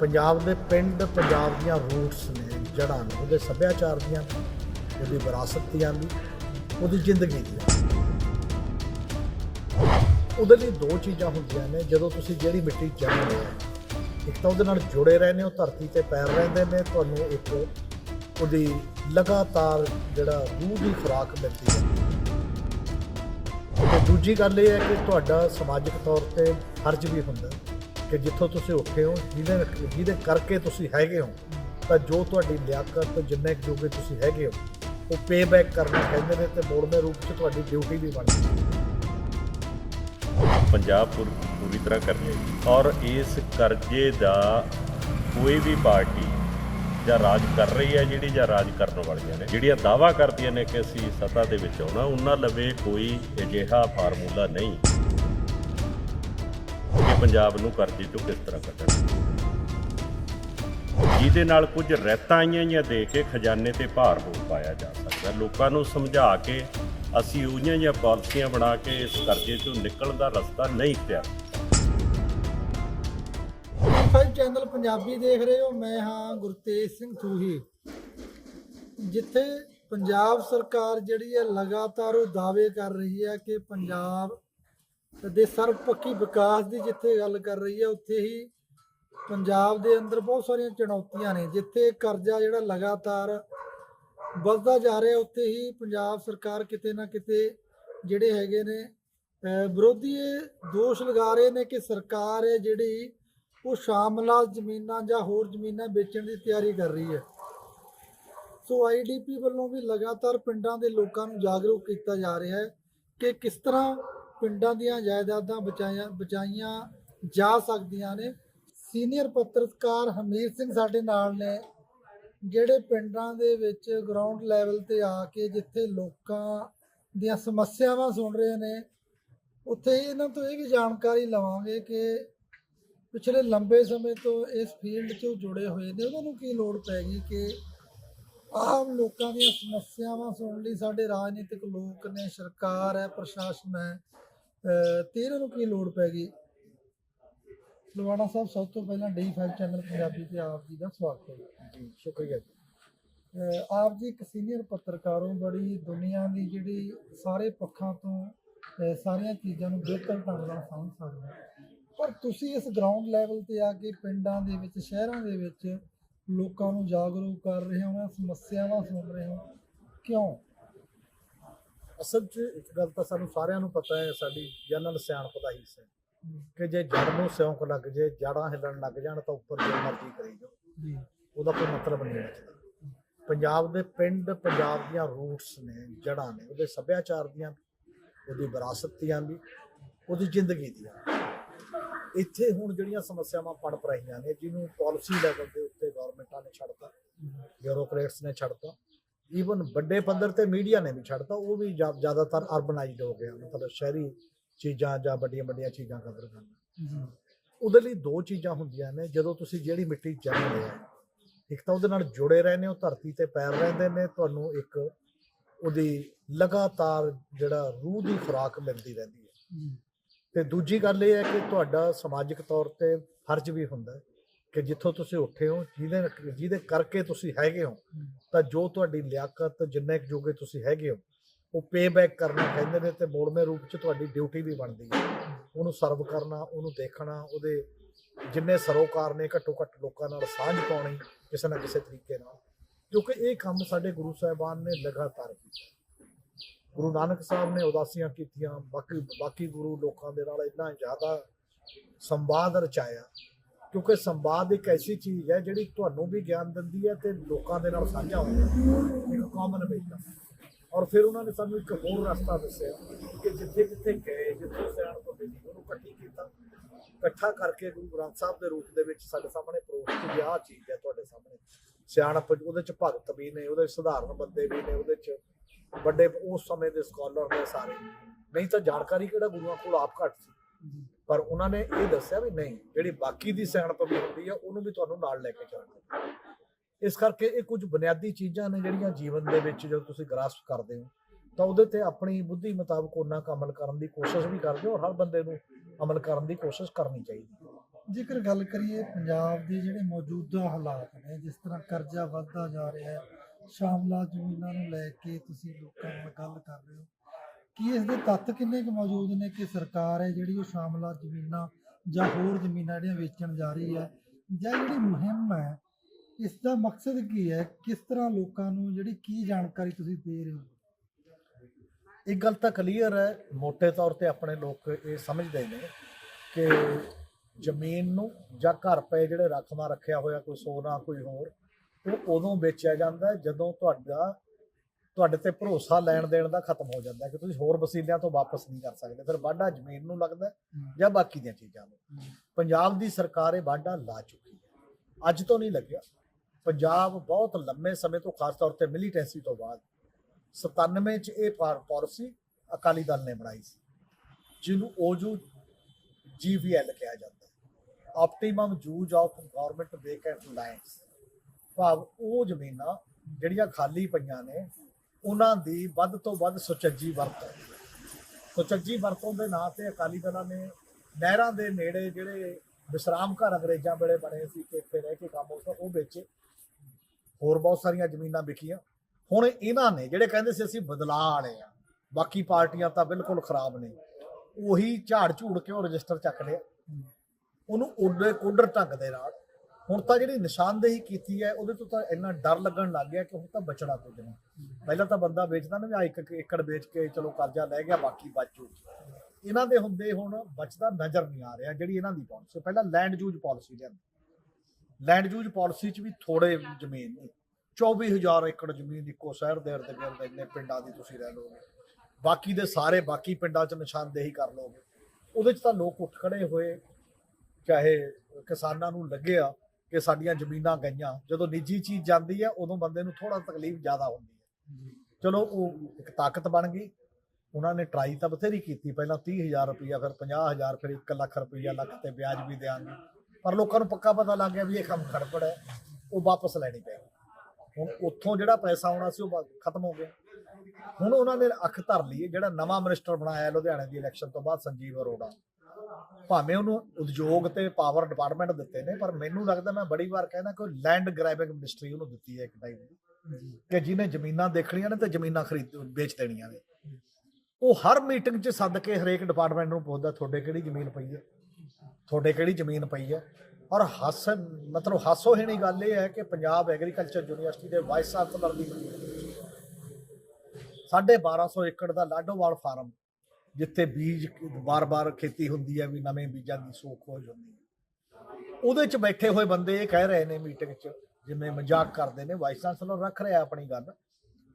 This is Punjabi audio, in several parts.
ਪੰਜਾਬ ਦੇ ਪਿੰਡ ਪੰਜਾਬ ਦੀਆਂ ਰੂਟਸ ਨੇ, ਜੜ੍ਹਾਂ ਨੇ, ਉਹਦੇ ਸੱਭਿਆਚਾਰ ਦੀਆਂ, ਉਹਦੀ ਵਿਰਾਸਤ ਦੀਆਂ ਵੀ, ਉਹਦੀ ਜ਼ਿੰਦਗੀ ਦੀਆਂ। ਉਹਦੇ ਲਈ ਦੋ ਚੀਜ਼ਾਂ ਹੁੰਦੀਆਂ ਨੇ, ਜਦੋਂ ਤੁਸੀਂ ਜਿਹੜੀ ਮਿੱਟੀ 'ਚ ਜੰਮਦੇ ਹੋ, ਇੱਕ ਤਾਂ ਉਹਦੇ ਨਾਲ ਜੁੜੇ ਰਹਿੰਦੇ ਹੋ, ਧਰਤੀ ਤੇ ਪੈਰ ਰਹਿੰਦੇ ਨੇ, ਤੁਹਾਨੂੰ ਇੱਕ ਉਹਦੀ ਲਗਾਤਾਰ ਜਿਹੜਾ ਰੂਹ ਦੀ ਖੁਰਾਕ ਮਿਲਦੀ ਹੈ। ਤੇ ਦੂਜੀ ਗੱਲ ਇਹ ਹੈ ਕਿ ਤੁਹਾਡਾ ਸਮਾਜਿਕ ਤੌਰ ਤੇ ਫਰਜ਼ ਵੀ ਹੁੰਦਾ। ਕਿ ਜਿੱਥੋਂ ਤੁਸੀਂ ਉੱਠੇ ਹੋ, ਜਿਹਦੇ ਜਿਹਦੇ ਕਰਕੇ ਤੁਸੀਂ ਹੈਗੇ ਹੋ, ਤਾਂ ਜੋ ਤੁਹਾਡੀ ਲਿਆਕਤ ਜਿੰਨੇ ਜੋਗੇ ਤੁਸੀਂ ਹੈਗੇ ਹੋ, ਉਹ ਪੇ ਬੈਕ ਕਰਨਾ ਕਹਿੰਦੇ ਨੇ ਤੇ ਮੋੜਵੇਂ ਰੂਪ 'ਚ ਤੁਹਾਡੀ ਡਿਊਟੀ ਵੀ ਬਣਦੀ ਹੈ ਪੰਜਾਬ ਪੂਰ- ਪੂਰੀ ਤਰ੍ਹਾਂ ਕਰਜ਼ੇ ਔਰ ਇਸ ਕਰਜ਼ੇ ਦਾ ਕੋਈ ਵੀ ਪਾਰਟੀ ਜਾਂ ਰਾਜ ਕਰ ਰਹੀ ਹੈ ਜਿਹੜੀ ਜਾਂ ਰਾਜ ਕਰਨ ਵਾਲੀਆਂ ਨੇ, ਜਿਹੜੀਆਂ ਦਾਵਾ ਕਰਦੀਆਂ ਨੇ ਕਿ ਅਸੀਂ ਸੱਤਾ ਦੇ ਵਿੱਚ ਆਉਣਾ, ਉਹਨਾਂ ਲਵੇ ਕੋਈ ਅਜਿਹਾ ਫਾਰਮੂਲਾ ਨਹੀਂ। ਪੰਜਾਬ ਨੂੰ ਕਰਜ਼ੇ ਤੋਂ ਕਿਸ ਤਰ੍ਹਾਂ ਕੱਢਣਾ? ਜਿਹਦੇ ਨਾਲ ਕੁਝ ਰਹਿਤਾਂ ਆਈਆਂ ਜਾਂ ਦੇ ਕੇ ਖਜ਼ਾਨੇ ਤੇ ਭਾਰ ਹੋ ਪਾਇਆ ਜਾ ਸਕਦਾ। ਲੋਕਾਂ ਨੂੰ ਸਮਝਾ ਕੇ ਅਸੀਂ ਉਹੀਆਂ ਜਿਹੀਆਂ ਪਾਲਿਸੀਆਂ ਬਣਾ ਕੇ ਇਸ ਕਰਜ਼ੇ ਤੋਂ ਨਿਕਲਣ ਦਾ ਰਸਤਾ ਨਹੀਂ ਤਿਆਰ ਫਾਈਵ ਚੈਨਲ ਪੰਜਾਬੀ ਦੇਖ ਰਹੇ ਹੋ। ਮੈਂ ਹਾਂ ਗੁਰਤੇਜ ਸਿੰਘ ਥੂਹੀ। ਜਿੱਥੇ ਪੰਜਾਬ ਸਰਕਾਰ ਜਿਹੜੀ ਹੈ ਲਗਾਤਾਰ ਉਹ ਦਾਅਵੇ ਕਰ ਰਹੀ ਹੈ ਕਿ ਪੰਜਾਬ ਦੇ ਸਰਵਪੱਖੀ ਵਿਕਾਸ ਦੀ ਜਿੱਥੇ ਗੱਲ ਕਰ ਰਹੀ ਹੈ, ਉੱਥੇ ਹੀ ਪੰਜਾਬ ਦੇ ਅੰਦਰ ਬਹੁਤ ਸਾਰੀਆਂ ਚੁਣੌਤੀਆਂ ਨੇ, ਜਿੱਥੇ ਕਰਜ਼ਾ ਜਿਹੜਾ ਲਗਾਤਾਰ ਵੱਧਦਾ ਜਾ ਰਿਹਾ, ਉੱਥੇ ਹੀ ਪੰਜਾਬ ਸਰਕਾਰ ਕਿਤੇ ਨਾ ਕਿਤੇ ਜਿਹੜੇ ਹੈਗੇ ਨੇ ਵਿਰੋਧੀ ਦੋਸ਼ ਲਗਾ ਰਹੇ ਨੇ ਕਿ ਸਰਕਾਰ ਹੈ ਜਿਹੜੀ ਉਹ ਸ਼ਾਮਲਾਲ ਜ਼ਮੀਨਾਂ ਜਾਂ ਹੋਰ ਜ਼ਮੀਨਾਂ ਵੇਚਣ ਦੀ ਤਿਆਰੀ ਕਰ ਰਹੀ ਹੈ। ਸੋ ਆਈਡੀਪੀ ਵੱਲੋਂ ਵੀ ਲਗਾਤਾਰ ਪਿੰਡਾਂ ਦੇ ਲੋਕਾਂ ਨੂੰ ਜਾਗਰੂਕ ਕੀਤਾ ਜਾ ਰਿਹਾ ਹੈ ਕਿ ਕਿਸ ਤਰ੍ਹਾਂ ਪਿੰਡਾਂ ਦੀਆਂ ਜਾਇਦਾਦਾਂ ਬਚਾਈਆਂ ਬਚਾਈਆਂ ਜਾ ਸਕਦੀਆਂ ਨੇ। ਸੀਨੀਅਰ ਪੱਤਰਕਾਰ ਹਮੀਰ ਸਿੰਘ ਸਾਡੇ ਨਾਲ ਨੇ, ਜਿਹੜੇ ਪਿੰਡਾਂ ਦੇ ਵਿੱਚ ਗਰਾਊਂਡ ਲੈਵਲ ਤੇ ਆ ਕੇ ਜਿੱਥੇ ਲੋਕਾਂ ਦੀਆਂ ਸਮੱਸਿਆਵਾਂ ਸੁਣ ਰਹੇ ਨੇ, ਉੱਥੇ ਇਹਨਾਂ ਤੋਂ ਇਹ ਵੀ ਜਾਣਕਾਰੀ ਲਵਾਂਗੇ ਕਿ ਪਿਛਲੇ ਲੰਬੇ ਸਮੇਂ ਤੋਂ ਇਸ ਫੀਲਡ 'ਚ ਜੁੜੇ ਹੋਏ ਨੇ। ਉਹਨਾਂ ਨੂੰ ਕੀ ਲੋੜ ਪੈ ਗਈ ਕਿ ਆਮ ਲੋਕਾਂ ਦੀਆਂ ਸਮੱਸਿਆਵਾਂ ਸੁਣਨ ਲਈ ਸਾਡੇ ਰਾਜਨੀਤਿਕ ਲੋਕ ਨੇ, ਸਰਕਾਰ ਹੈ, ਪ੍ਰਸ਼ਾਸਨ ਹੈ ਤੇ ਇਹਨਾਂ ਨੂੰ ਕੀ ਲੋੜ ਪੈ ਗਈ? ਲਵਾਣਾ ਸਾਹਿਬ ਸਭ ਤੋਂ ਪਹਿਲਾਂ ਡੀ5 ਚੈਨਲ ਪੰਜਾਬੀ ਤੇ ਆਪ ਜੀ ਦਾ ਸਵਾਗਤ ਹੈ। ਜੀ ਸ਼ੁਕਰੀਆ ਜੀ। ਆਪ ਜੀ ਇੱਕ ਸੀਨੀਅਰ ਪੱਤਰਕਾਰ ਹੋ ਬੜੀ ਦੁਨੀਆ ਦੀ ਜਿਹੜੀ ਸਾਰੇ ਪੱਖਾਂ ਤੋਂ ਸਾਰੀਆਂ ਚੀਜ਼ਾਂ ਨੂੰ ਬਿਹਤਰ ਢੰਗ ਨਾਲ ਸਮਝ ਸਕਦੇ ਪਰ ਤੁਸੀਂ ਇਸ ਗਰਾਊਂਡ ਲੈਵਲ ਤੇ ਆ ਕੇ ਪਿੰਡਾਂ ਦੇ ਵਿੱਚ ਸ਼ਹਿਰਾਂ ਦੇ ਵਿੱਚ ਲੋਕਾਂ ਨੂੰ ਜਾਗਰੂਕ ਕਰ ਰਹੇ ਹੋ ਸਮੱਸਿਆਵਾਂ ਸੁਣ ਰਹੇ ਹੋ। ਕਿਉਂ? ਅਸਲ 'ਚ ਇੱਕ ਗੱਲ ਤਾਂ ਸਾਨੂੰ ਸਾਰਿਆਂ ਨੂੰ ਪਤਾ ਹੈ ਸਾਡੀ ਜਨਰਲ ਸਿਆਣਪ ਦਾ ਹਿੱਸਾ ਹੈ ਕਿ ਜੇ ਜੜ ਨੂੰ ਸਿਉਂਕ ਲੱਗ ਜੇ ਜੜਾਂ ਹਿੱਲਣ ਲੱਗ ਜਾਣ ਤਾਂ ਉੱਪਰ ਜੋ ਮਰਜ਼ੀ ਕਰੀ ਜਾਓ। ਜੀ। ਉਹਦਾ ਕੋਈ ਮਤਲਬ ਨਹੀਂ ਬਚਦਾ ਪੰਜਾਬ ਦੇ ਪਿੰਡ ਪੰਜਾਬ ਦੀਆਂ ਰੂਟਸ ਨੇ ਜੜ੍ਹਾਂ ਨੇ ਉਹਦੇ ਸੱਭਿਆਚਾਰ ਦੀਆਂ ਉਹਦੀ ਵਿਰਾਸਤ ਦੀਆਂ ਵੀ ਉਹਦੀ ਜ਼ਿੰਦਗੀ ਦੀਆਂ ਇੱਥੇ ਹੁਣ ਜਿਹੜੀਆਂ ਸਮੱਸਿਆਵਾਂ ਪਣਪ ਰਹੀਆਂ ਨੇ ਜਿਹਨੂੰ ਪਾਲਿਸੀ ਲੈਵਲ ਦੇ ਉੱਤੇ ਗਵਰਨਮੈਂਟਾਂ ਨੇ ਛੱਡਤਾ ਬਿਊਰੋਕਰੇਟਸ ਨੇ ਛੱਡਤਾ ਈਵਨ ਵੱਡੇ ਪੱਧਰ ਤੇ ਮੀਡੀਆ ਨੇ ਵੀ ਛੱਡਤਾ ਉਹ ਵੀ ਜ਼ਿਆ- ਜ਼ਿਆਦਾਤਰ ਅਰਬਨਾਈਜ਼ਡ ਹੋ ਗਿਆ ਮਤਲਬ ਸ਼ਹਿਰੀ ਚੀਜ਼ਾਂ ਜਾਂ ਵੱਡੀਆਂ ਵੱਡੀਆਂ ਚੀਜ਼ਾਂ ਕਦਰ ਕਰਨਾ। ਉਹਦੇ ਲਈ ਦੋ ਚੀਜ਼ਾਂ ਹੁੰਦੀਆਂ ਨੇ ਜਦੋਂ ਤੁਸੀਂ ਜਿਹੜੀ ਮਿੱਟੀ ਜੰਮਦੇ ਆ ਇੱਕ ਤਾਂ ਉਹਦੇ ਨਾਲ ਜੁੜੇ ਰਹਿੰਦੇ ਹੋ ਧਰਤੀ ਤੇ ਪੈਰ ਰਹਿੰਦੇ ਨੇ ਤੁਹਾਨੂੰ ਇੱਕ ਉਹਦੀ ਲਗਾਤਾਰ ਜਿਹੜਾ ਰੂਹ ਦੀ ਖੁਰਾਕ ਮਿਲਦੀ ਰਹਿੰਦੀ ਹੈ। ਤੇ ਦੂਜੀ ਗੱਲ ਇਹ ਹੈ ਕਿ ਤੁਹਾਡਾ ਸਮਾਜਿਕ ਤੌਰ ਤੇ ਫਰਜ਼ ਵੀ ਹੁੰਦਾ ਹੈ। ਕਿ ਜਿੱਥੋਂ ਤੁਸੀਂ ਉੱਠੇ ਹੋ, ਜਿਹਦੇ ਜਿਹਦੇ ਕਰਕੇ ਤੁਸੀਂ ਹੈਗੇ ਹੋ, ਤਾਂ ਜੋ ਤੁਹਾਡੀ ਲਿਆਕਤ ਜਿੰਨੇ ਕੁ ਜੋਗੇ ਤੁਸੀਂ ਹੈਗੇ ਹੋ, ਉਹ ਪੇਬੈਕ ਕਰਨਾ ਕਹਿੰਦੇ ਨੇ ਤੇ ਮੋੜਵੇਂ ਰੂਪ 'ਚ ਤੁਹਾਡੀ ਡਿਊਟੀ ਵੀ ਬਣਦੀ ਹੈ। ਉਹਨੂੰ ਸਰਵ ਕਰਨਾ, ਉਹਨੂੰ ਦੇਖਣਾ, ਉਹਦੇ ਜਿੰਨੇ ਸਰੋਕਾਰ ਨੇ ਘੱਟੋ ਘੱਟ ਲੋਕਾਂ ਨਾਲ ਸਾਂਝ ਪਾਉਣੀ ਕਿਸੇ ਨਾ ਕਿਸੇ ਤਰੀਕੇ ਨਾਲ। ਕਿਉਂਕਿ ਇਹ ਕੰਮ ਸਾਡੇ ਗੁਰੂ ਸਾਹਿਬਾਨ ਨੇ ਲਗਾਤਾਰ ਕੀਤਾ। ਗੁਰੂ ਨਾਨਕ ਸਾਹਿਬ ਨੇ ਉਦਾਸੀਆਂ ਕੀਤੀਆਂ, ਬਾਕੀ ਬਾਕੀ ਗੁਰੂ ਲੋਕਾਂ ਦੇ ਨਾਲ ਇੰਨਾ ਜ਼ਿਆਦਾ ਸੰਵਾਦ ਰਚਾਇਆ ਕਿਉਂਕਿ ਸੰਵਾਦ ਇੱਕ ਐਸੀ ਚੀਜ਼ ਹੈ ਜਿਹੜੀ ਤੁਹਾਨੂੰ ਵੀ ਗਿਆਨ ਦਿੰਦੀ ਹੈ ਤੇ ਲੋਕਾਂ ਦੇ ਨਾਲ ਸਾਂਝਾ ਹੁੰਦਾ ਹੈ। ਇੱਕ ਕਾਮਨ ਵੇਚਦਾ ਔਰ ਫਿਰ ਉਹਨਾਂ ਨੇ ਸਾਨੂੰ ਇੱਕ ਹੋਰ ਰਸਤਾ ਦੱਸਿਆ ਕਿ ਜਿੱਥੇ ਜਿੱਥੇ ਗਏ, ਜਿੱਥੇ ਸਿਆਣ ਤੋਂ ਮਿਲੀ ਉਹਨੂੰ ਇਕੱਠੀ ਕੀਤਾ। ਇਕੱਠਾ ਕਰਕੇ ਗੁਰੂ ਗ੍ਰੰਥ ਸਾਹਿਬ ਦੇ ਰੂਪ ਦੇ ਵਿੱਚ ਸਾਡੇ ਸਾਹਮਣੇ ਪਰੋਸ ਕਿ ਆਹ ਚੀਜ਼ ਹੈ ਤੁਹਾਡੇ ਸਾਹਮਣੇ। ਸਿਆਣਪ ਉਹਦੇ ਚ ਭਗਤ ਵੀ ਨੇ, ਉਹਦੇ ਸਧਾਰਨ ਬੰਦੇ ਵੀ ਨੇ, ਉਹਦੇ ਚ ਵੱਡੇ ਉਸ ਸਮੇਂ ਦੇ ਸਕਾਲਰ ਨੇ ਸਾਰੇ। ਨਹੀਂ ਤਾਂ ਜਾਣਕਾਰੀ ਕਿਹੜਾ ਗੁਰੂਆਂ ਕੋਲ ਆਪ ਘੱਟ ਸੀ। ਪਰ ਉਹਨਾਂ ਨੇ ਇਹ ਦੱਸਿਆ ਵੀ ਨਹੀਂ, ਜਿਹੜੀ ਬਾਕੀ ਦੀ ਸਿਆਣਪ ਹੁੰਦੀ ਆ, ਉਹਨੂੰ ਵੀ ਤੁਹਾਨੂੰ ਨਾਲ ਲੈ ਕੇ ਚੱਲਣਾ ਇਸ ਕਰਕੇ ਇਹ ਕੁਝ ਬੁਨਿਆਦੀ ਚੀਜ਼ਾਂ ਨੇ ਜਿਹੜੀਆਂ ਜੀਵਨ ਦੇ ਵਿੱਚ ਜਦੋਂ ਤੁਸੀਂ ਗ੍ਰਾਸਪ ਕਰਦੇ ਹੋ, ਤਾਂ ਉਹਦੇ ਤੇ ਆਪਣੀ ਬੁੱਧੀ ਮੁਤਾਬਕ ਉਹਨਾਂ ਕੁ ਅਮਲ ਕਰਨ ਦੀ ਕੋਸ਼ਿਸ਼ ਵੀ ਕਰਦੇ ਹੋ ਔਰ ਹਰ ਬੰਦੇ ਨੂੰ ਅਮਲ ਕਰਨ ਦੀ ਕੋਸ਼ਿਸ਼ ਕਰਨੀ ਚਾਹੀਦੀ ਹੈ। ਜੇਕਰ ਗੱਲ ਕਰੀਏ ਪੰਜਾਬ ਦੇ ਜਿਹੜੇ ਮੌਜੂਦਾ ਹਾਲਾਤ ਨੇ, ਜਿਸ ਤਰ੍ਹਾਂ ਕਰਜ਼ਾ ਵੱਧਦਾ ਜਾ ਰਿਹਾ ਹੈ ਸ਼ਾਮਲਾ ਜ਼ਮੀਨਾਂ ਨੂੰ ਲੈ ਕੇ ਤੁਸੀਂ ਲੋਕਾਂ ਨਾਲ ਗੱਲ ਕਰ ਰਹੇ ਹੋ ਕੀ ਇਸ ਦੇ ਤੱਤ ਕਿੰਨੇ ਕੁ ਮੌਜੂਦ ਨੇ ਕਿ ਸਰਕਾਰ ਹੈ ਜਿਹੜੀ ਉਹ ਸ਼ਾਮਲਾ ਜ਼ਮੀਨਾਂ ਜਾਂ ਹੋਰ ਜ਼ਮੀਨਾਂ ਜਿਹੜੀਆਂ ਵੇਚਣ ਜਾ ਰਹੀ ਹੈ? ਜਾਂ ਜਿਹੜੀ ਮੁਹਿੰਮ ਹੈ ਇਸ ਦਾ ਮਕਸਦ ਕੀ ਹੈ? ਕਿਸ ਤਰ੍ਹਾਂ ਲੋਕਾਂ ਨੂੰ ਜਿਹੜੀ ਕੀ ਜਾਣਕਾਰੀ ਤੁਸੀਂ ਦੇ ਰਹੇ ਹੋ? ਇੱਕ ਗੱਲ ਤਾਂ ਕਲੀਅਰ ਹੈ। ਮੋٹے ਤੌਰ ਤੇ ਆਪਣੇ ਲੋਕ ਇਹ ਸਮਝਦੇ ਨੇ ਕਿ ਜ਼ਮੀਨ ਨੂੰ ਜਾਂ ਘਰ ਪਏ ਜਿਹੜੇ ਰਕਮਾਂ ਰੱਖਿਆ ਹੋਇਆ, ਕੋਈ ਸੋਨਾ, ਕੋਈ ਹੋਰ, ਉਹ ਉਦੋਂ ਵੇਚਿਆ ਜਾਂਦਾ ਜਦੋਂ ਤੁਹਾਡਾ ਤੁਹਾਡੇ ਤੇ ਭਰੋਸਾ ਲੈਣ ਦੇਣ ਦਾ ਖਤਮ ਹੋ ਜਾਂਦਾ ਕਿ ਤੁਸੀਂ ਹੋਰ ਵਸੀਲਿਆਂ ਤੋਂ ਵਾਪਸ ਨਹੀਂ ਕਰ ਸਕਦੇ। ਫਿਰ ਵਾਢਾ ਜ਼ਮੀਨ ਨੂੰ ਲੱਗਦਾ ਜਾਂ ਬਾਕੀ ਦੀਆਂ ਚੀਜ਼ਾਂ ਨੂੰ। ਪੰਜਾਬ ਦੀ ਸਰਕਾਰ ਇਹ ਵਾਢਾ ਲਾ ਚੁੱਕੀ ਹੈ। ਅੱਜ ਤੋਂ ਨਹੀਂ ਲੱਗਿਆ। ਪੰਜਾਬ ਬਹੁਤ ਲੰਮੇ ਸਮੇਂ ਤੋਂ ਖਾਸ ਤੌਰ ਤੇ ਮਿਲੀਟੈਂਸੀ ਤੋਂ ਬਾਅਦ 97 ਚ ਇਹ ਪਾਲਿਸੀ ਅਕਾਲੀ ਦਲ ਨੇ ਬਣਾਈ ਸੀ ਜਿਹਨੂੰ ਓਜੂ ਜੀਵੀਐਲ ਕਿਹਾ ਜਾਂਦਾ ਹੈ। Optimum use of government vacant lands ਭਾਵ ਉਹ ਜ਼ਮੀਨਾਂ ਜਿਹੜੀਆਂ ਖਾਲੀ ਪਈਆਂ ਨੇ ਉਹਨਾਂ ਦੀ ਵੱਧ ਤੋਂ ਵੱਧ ਸੁਚੱਜੀ ਵਰਤੋਂ। ਸੁਚੱਜੀ ਵਰਤੋਂ ਦੇ ਨਾਂ ਤੇ ਅਕਾਲੀ ਦਲਾਂ ਨੇ ਨਹਿਰਾਂ ਦੇ ਨੇੜੇ ਜਿਹੜੇ ਵਿਸ਼ਰਾਮ ਘਰ ਅੰਗਰੇਜ਼ਾਂ ਵੇਲੇ ਬਣੇ ਸੀ ਕਿ ਇੱਥੇ ਰਹਿ ਕੇ ਕੰਮ ਹੋ ਉਹ ਵੇਚੇ ਹੋਰ ਬਹੁਤ ਸਾਰੀਆਂ ਜ਼ਮੀਨਾਂ ਵਿਕੀਆਂ। ਹੁਣ ਇਹਨਾਂ ਨੇ ਜਿਹੜੇ ਕਹਿੰਦੇ ਸੀ ਅਸੀਂ ਬਦਲਾਅ ਵਾਲੇ ਆ, ਬਾਕੀ ਪਾਰਟੀਆਂ ਤਾਂ ਬਿਲਕੁਲ ਖਰਾਬ ਨੇ, ਉਹੀ ਝਾੜ ਝੂੜ ਕੇ ਉਹ ਰਜਿਸਟਰ ਚੱਕ ਲਿਆ ਉਹਨੂੰ ਉਡੇ ਕੋਡਰ ਢੰਗ ਦੇ ਨਾਲ। ਹੁਣ ਤਾਂ ਜਿਹੜੀ ਨਿਸ਼ਾਨਦੇਹੀ ਕੀਤੀ ਹੈ, ਉਹਦੇ ਤੋਂ ਤਾਂ ਇੰਨਾ ਡਰ ਲੱਗਣ ਲੱਗ ਗਿਆ ਕਿ ਹੁਣ ਤਾਂ ਬਚਣਾ ਕੁਝ ਨਹੀਂ। ਪਹਿਲਾਂ ਤਾਂ ਬੰਦਾ ਵੇਚਦਾ ਨਾ ਵੀ ਆ ਇੱਕ ਇੱਕ ਏਕੜ ਵੇਚ ਕੇ ਚਲੋ ਕਰਜ਼ਾ ਲੈ ਗਿਆ, ਬਾਕੀ ਬਚੂ ਇਹਨਾਂ ਦੇ ਹੁੰਦੇ ਹੁਣ ਬਚਦਾ ਨਜ਼ਰ ਨਹੀਂ ਆ ਰਿਹਾ ਜਿਹੜੀ ਇਹਨਾਂ ਦੀ ਪਾਲਿਸੀ ਪਹਿਲਾਂ ਲੈਂਡ ਯੂਜ਼ ਪਾਲਿਸੀ ਲਿਆਂਦੀ। ਲੈਂਡ ਯੂਜ਼ ਪਾਲਿਸੀ 'ਚ ਵੀ ਥੋੜੇ ਜ਼ਮੀਨ ਨੇ। 24000 ਏਕੜ ਜ਼ਮੀਨ ਇੱਕੋ ਸ਼ਹਿਰ ਦੇ ਇਰਦ ਗਿਰਦੇ ਇੰਨੇ ਪਿੰਡਾਂ ਦੀ ਤੁਸੀਂ ਰਹਿ ਲਓਗੇ। ਬਾਕੀ ਦੇ ਸਾਰੇ ਬਾਕੀ ਪਿੰਡਾਂ 'ਚ ਨਿਸ਼ਾਨਦੇਹੀ ਕਰ ਲਓਗੇ। ਉਹਦੇ 'ਚ ਤਾਂ ਲੋਕ ਉੱਠ ਖੜੇ ਹੋਏ, ਚਾਹੇ ਕਿਸਾਨਾਂ ਨੂੰ ਲੱਗਿਆ ਕਿ ਸਾਡੀਆਂ ਜ਼ਮੀਨਾਂ ਗਈਆਂ। ਜਦੋਂ ਨਿੱਜੀ ਚੀਜ਼ ਜਾਂਦੀ ਹੈ, ਉਦੋਂ ਬੰਦੇ ਨੂੰ ਥੋੜਾ ਤਕਲੀਫ ਜ਼ਿਆਦਾ ਹੁੰਦੀ ਹੈ। ਚਲੋ ਉਹ ਇੱਕ ਤਾਕਤ ਬਣ ਗਈ। ਉਹਨਾਂ ਨੇ ਟਰਾਈ ਤਾਂ ਬਥੇਰੀ ਕੀਤੀ। ਪਹਿਲਾਂ 30000 ਰੁਪਇਆ ਫਿਰ 50000 ਫਿਰ 1 ਲੱਖ ਰੁਪਇਆ ਲੱਖ ਤੇ ਵਿਆਜ ਵੀ ਦੇਾਂਗੇ ਪਰ ਲੋਕਾਂ ਨੂੰ ਪੱਕਾ ਪਤਾ ਲੱਗ ਗਿਆ ਵੀ ਇਹ ਕੰਮ ਖੜਪੜ ਹੈ। ਉਹ ਵਾਪਸ ਲੈਣੀ ਪਈ ਹੁਣ ਉੱਥੋਂ ਜਿਹੜਾ ਪੈਸਾ ਆਉਣਾ ਸੀ ਉਹ ਖਤਮ ਹੋ ਗਿਆ। ਹੁਣ ਉਹਨਾਂ ਨੇ ਅੱਖ ਧਰ ਲਈ ਹੈ, ਜਿਹੜਾ ਨਵਾਂ ਮਿਨਿਸਟਰ ਬਣਾਇਆ ਲੁਧਿਆਣੇ ਦੀ ਇਲੈਕਸ਼ਨ ਤੋਂ ਬਾਅਦ ਸੰਜੀਵ ਅਰੋੜਾ। ਭਾਵੇਂ ਉਹਨੂੰ ਉਦਯੋਗ ਤੇ ਪਾਵਰ ਡਿਪਾਰਟਮੈਂਟ ਦਿੱਤੇ ਨੇ ਪਰ ਮੈਨੂੰ ਲੱਗਦਾ ਮੈਂ ਬੜੀ ਵਾਰ ਕਹਿੰਦਾ ਕਿ ਲੈਂਡ ਗ੍ਰੈਬਿੰਗ ਮਿਨਿਸਟਰੀ ਉਹਨੂੰ ਦਿੱਤੀ ਹੈ ਇੱਕ ਟਾਈਮ ਦੀ ਕਿ ਜਿਹਨੇ ਜ਼ਮੀਨਾਂ ਦੇਖਣੀਆਂ ਨੇ ਤੇ ਜ਼ਮੀਨਾਂ ਖਰੀਦ, ਵੇਚ ਦੇਣੀਆਂ ਨੇ। ਉਹ ਹਰ ਮੀਟਿੰਗ 'ਚ ਸੱਦ ਕੇ ਹਰੇਕ ਡਿਪਾਰਟਮੈਂਟ ਨੂੰ ਪੁੱਛਦਾ, ਤੁਹਾਡੇ ਕਿਹੜੀ ਜ਼ਮੀਨ ਪਈ ਹੈ? ਤੁਹਾਡੇ ਕਿਹੜੀ ਜ਼ਮੀਨ ਪਈ ਹੈ? ਔਰ ਹੱਸ, ਮਤਲਬ ਹਾਸੋਹੀਣੀ ਗੱਲ ਇਹ ਹੈ ਕਿ ਪੰਜਾਬ ਐਗਰੀਕਲਚਰ ਯੂਨੀਵਰਸਿਟੀ ਦੇ ਵਾਈਸ ਚਾਂਸਲਰ ਦੀ ਸਾਢੇ 1200 ਏਕੜ ਦਾ ਲਾਡੋਵਾਲ ਫਾਰਮ, ਜਿੱਥੇ ਬੀਜ ਬਾਰ-ਬਾਰ ਖੇਤੀ ਹੁੰਦੀ ਹੈ, ਵੀ ਨਵੇਂ ਬੀਜਾਂ ਦੀ ਸੋਖ ਖੋਜ ਹੁੰਦੀ ਹੈ। ਉਹਦੇ 'ਚ ਬੈਠੇ ਹੋਏ ਬੰਦੇ ਇਹ ਕਹਿ ਰਹੇ ਨੇ ਮੀਟਿੰਗ 'ਚ ਜਿਵੇਂ ਮਜ਼ਾਕ ਕਰਦੇ ਨੇ ਵਾਈਸ ਚਾਂਸਲਰ ਰੱਖ ਰਿਹਾ ਆਪਣੀ ਗੱਲ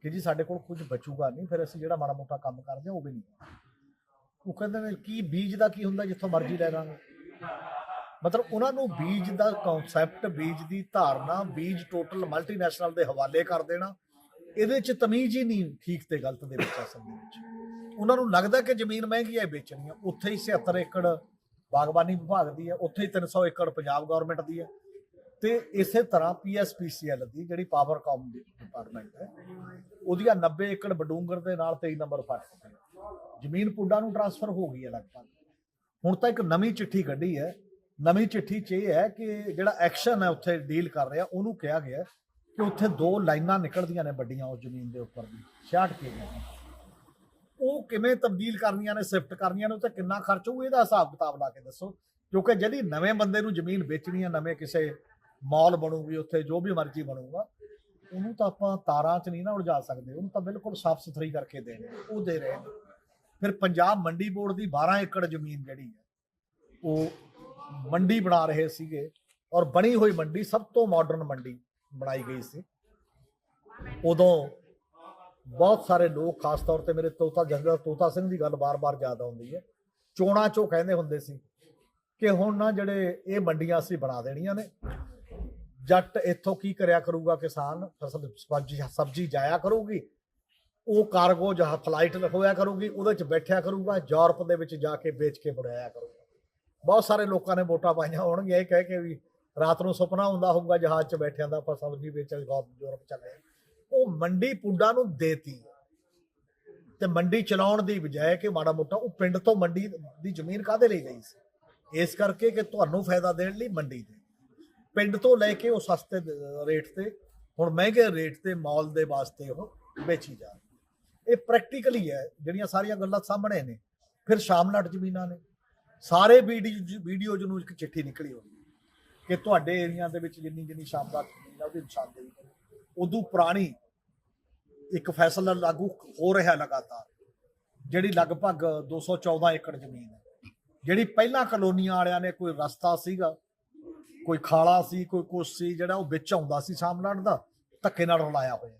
ਕਿ ਜੀ ਸਾਡੇ ਕੋਲ ਕੁਝ ਬਚੂਗਾ ਨਹੀਂ, ਫਿਰ ਅਸੀਂ ਜਿਹੜਾ ਮਾੜਾ ਮੋਟਾ ਕੰਮ ਕਰਦੇ ਹਾਂ, ਉਹ ਵੀ ਨਹੀਂ ਉਹ ਕਹਿੰਦੇ ਨੇ, ਕੀ ਬੀਜ ਦਾ ਕੀ ਹੁੰਦਾ, ਜਿੱਥੋਂ ਮਰਜ਼ੀ ਲੈ ਲਾਂਗੇ। ਮਤਲਬ ਉਹਨਾਂ ਨੂੰ ਬੀਜ ਦਾ ਕਨਸੈਪਟ ਬੀਜ ਦੀ ਧਾਰਨਾ, ਬੀਜ ਟੋਟਲ ਮਲਟੀਨੈਸ਼ਨਲ ਦੇ ਹਵਾਲੇ ਕਰ ਦੇਣਾ, ਇਹਦੇ 'ਚ ਤਮੀਜ਼ ਹੀ ਨਹੀਂ ਠੀਕ ਤੇ ਗਲਤ ਦੇ ਵਿੱਚ ਅਸਲ ਦੇ ਵਿੱਚ। ਉਹਨਾਂ ਨੂੰ ਲੱਗਦਾ ਕਿ ਜ਼ਮੀਨ ਮਹਿੰਗੀ ਹੈ ਵੇਚਣੀ ਆ। ਉੱਥੇ ਹੀ 76 ਏਕੜ ਬਾਗਬਾਨੀ ਵਿਭਾਗ ਦੀ ਹੈ ਉੱਥੇ ਹੀ 300 ਏਕੜ ਪੰਜਾਬ ਗਵਰਨਮੈਂਟ ਦੀ ਹੈ ਤੇ ਇਸੇ ਤਰ੍ਹਾਂ ਪੀਐਸਪੀਸੀਐਲ ਦੀ ਜਿਹੜੀ ਪਾਵਰ ਕਾਮ ਡਿਪਾਰਟਮੈਂਟ ਹੈ, ਉਹਦੀਆਂ 90 ਏਕੜ ਬਡੂੰਗਰ ਦੇ ਨਾਲ 23 ਨੰਬਰ ਫਾਟਕ ਜ਼ਮੀਨ ਪੁੱਡਾ ਨੂੰ ਟਰਾਂਸਫਰ ਹੋ ਗਈ ਹੈ ਲਗਭਗ। ਹੁਣ ਤਾਂ ਇੱਕ ਨਵੀਂ ਚਿੱਠੀ ਕੱਢੀ ਹੈ। ਨਵੀਂ ਚਿੱਠੀ 'ਚ ਇਹ ਹੈ ਕਿ ਜਿਹੜਾ ਐਕਸ਼ਨ ਹੈ ਉੱਥੇ ਡੀਲ ਕਰ ਰਿਹਾ, ਉਹਨੂੰ ਕਿਹਾ ਗਿਆ ਕਿ ਉੱਥੇ ਦੋ ਲਾਈਨਾਂ ਨਿਕਲਦੀਆਂ ਨੇ ਵੱਡੀਆਂ ਉਸ ਜ਼ਮੀਨ ਦੇ ਉੱਪਰ ਦੀ 66 ਕੇ ਉਹ ਕਿਵੇਂ ਤਬਦੀਲ ਕਰਨੀਆਂ ਨੇ, ਸ਼ਿਫਟ ਕਰਨੀਆਂ ਨੇ ਉੱਤੇ ਕਿੰਨਾ ਖਰਚ ਹੋਊ, ਇਹਦਾ ਹਿਸਾਬ ਕਿਤਾਬ ਲਾ ਕੇ ਦੱਸੋ। ਕਿਉਂਕਿ ਜਿਹੜੀ ਨਵੇਂ ਬੰਦੇ ਨੂੰ ਜ਼ਮੀਨ ਵੇਚਣੀ ਹੈ, ਨਵੇਂ ਕਿਸੇ ਮਾਲ ਬਣੂਗੀ ਉੱਥੇ, ਜੋ ਵੀ ਮਰਜ਼ੀ ਬਣੂਗਾ, ਉਹਨੂੰ ਤਾਂ ਆਪਾਂ ਤਾਰਾਂ 'ਚ ਨਹੀਂ ਨਾ ਉਲਝਾ ਸਕਦੇ, ਉਹਨੂੰ ਤਾਂ ਬਿਲਕੁਲ ਸਾਫ਼ ਸੁਥਰੀ ਕਰਕੇ ਦੇਣੀ, ਉਹ ਦੇ ਰਹੇ ਨੇ। ਫਿਰ ਪੰਜਾਬ ਮੰਡੀ ਬੋਰਡ ਦੀ 12 ਏਕੜ ਜ਼ਮੀਨ ਜਿਹੜੀ ਹੈ, ਉਹ ਮੰਡੀ ਬਣਾ ਰਹੇ ਸੀਗੇ ਔਰ ਬਣੀ ਹੋਈ ਮੰਡੀ ਸਭ ਤੋਂ ਮਾਡਰਨ ਮੰਡੀ ਬਣਾਈ ਗਈ ਸੀ। ਉਦੋਂ ਬਹੁਤ ਸਾਰੇ ਲੋਕ, ਖਾਸ ਤੌਰ ਤੇ ਮੇਰੇ ਤੋਤਾ ਜਨਰਲ ਤੋਤਾ ਸਿੰਘ ਦੀ ਗੱਲ ਬਾਰ-ਬਾਰ ਯਾਦ ਆਉਂਦੀ ਹੈ, ਚੋਣਾਂ ਚੋਂ ਕਹਿੰਦੇ ਹੁੰਦੇ ਸੀ ਕਿ ਹੁਣ ਨਾ ਜਿਹੜੇ ਇਹ ਮੰਡੀਆਂ ਅਸੀਂ ਬਣਾ ਦੇਣੀਆਂ ਨੇ ਜੱਟ ਇੱਥੋਂ ਕੀ ਕਰਿਆ ਕਰੂਗਾ ਕਿਸਾਨ? ਫਸਲ ਸਬਜ਼ੀ ਸਬਜ਼ੀ ਜਾਇਆ ਕਰੂਗੀ। ਉਹ ਕਾਰਗੋ ਜਹਾ ਫਲਾਈਟ ਹੋਇਆ ਕਰੂਗੀ, ਉਹਦੇ ਚ ਬੈਠਿਆ ਕਰੂਗਾ, ਯੂਰਪ ਦੇ ਵਿੱਚ ਜਾ ਕੇ ਵੇਚ ਕੇ ਬੜਾਇਆ ਕਰੂਗਾ। ਬਹੁਤ ਸਾਰੇ ਲੋਕਾਂ ਨੇ ਵੋਟਾਂ ਪਾਈਆਂ ਹੋਣਗੀਆਂ, ਇਹ ਕਹਿ ਕੇ ਵੀ ਰਾਤ ਨੂੰ ਸੁਪਨਾ ਹੁੰਦਾ ਹੋਊਗਾ ਜਹਾਜ਼ 'ਚ ਬੈਠਿਆਂ ਦਾ, ਆਪਾਂ ਸਬਜ਼ੀ ਵੇਚਣ ਯੂਰਪ ਚੱਲੇ ਉਹ ਮੰਡੀ ਪੁੱਡਾ ਨੂੰ ਦੇਤੀ। ਤੇ ਮੰਡੀ ਚਲਾਉਣ ਦੀ ਬਜਾਏ ਕਿ ਮਾੜਾ ਮੋਟਾ ਉਹ ਪਿੰਡ ਤੋਂ ਮੰਡੀ ਦੀ ਜ਼ਮੀਨ ਕਾਦੇ ਲਈ ਗਈ ਸੀ? ਇਸ ਕਰਕੇ ਕਿ ਤੁਹਾਨੂੰ ਫਾਇਦਾ ਦੇਣ ਲਈ ਮੰਡੀ ਦੇ। ਪਿੰਡ ਤੋਂ ਲੈ ਕੇ ਉਹ ਸਸਤੇ ਰੇਟ ਤੇ, ਹੁਣ ਮਹਿੰਗੇ ਰੇਟ ਤੇ ਮਾਲ ਦੇ ਵਾਸਤੇ ਉਹ ਵੇਚੀ ਜਾ ਰਹੀ ਇਹ ਪ੍ਰੈਕਟੀਕਲੀ ਹੈ, ਜਿਹੜੀਆਂ ਸਾਰੀਆਂ ਗੱਲਾਂ ਸਾਹਮਣੇ ਨੇ। ਫਿਰ ਸ਼ਾਮਲਾਟ ਜ਼ਮੀਨਾਂ ਨੇ। ਸਾਰੇ ਵੀਡੀਓ ਵੀਡੀਓ ਨੂੰ ਇੱਕ ਚਿੱਠੀ ਨਿਕਲੀ ਹੋਈ ਕਿ ਤੁਹਾਡੇ ਏਰੀਆ ਦੇ ਵਿੱਚ ਜਿੰਨੀ ਜਿੰਨੀ ਸ਼ਾਮਲਾਟ ਜ਼ਮੀਨ ਆ ਉਹਦੀ ਨਿਸ਼ਾਨਦੇਹੀ ਕਰੋ ਉਦੋਂ ਪੁਰਾਣੀ ਇੱਕ ਫੈਸਲਾ ਲਾਗੂ ਹੋ ਰਿਹਾ ਲਗਾਤਾਰ, ਜਿਹੜੀ ਲਗਭਗ 214 ਏਕੜ ਜ਼ਮੀਨ ਹੈ। ਜਿਹੜੀ ਪਹਿਲਾਂ ਕਲੋਨੀਆਂ ਵਾਲਿਆਂ ਨੇ ਕੋਈ ਰਸਤਾ ਸੀਗਾ ਕੋਈ ਖਾਲਾ ਸੀ, ਕੋਈ ਕੁਛ ਸੀ, ਜਿਹੜਾ ਉਹ ਵਿੱਚ ਆਉਂਦਾ ਸੀ ਸ਼ਾਮਲਾਟ ਦਾ, ਧੱਕੇ ਨਾਲ ਰਲਾਇਆ ਹੋਇਆ।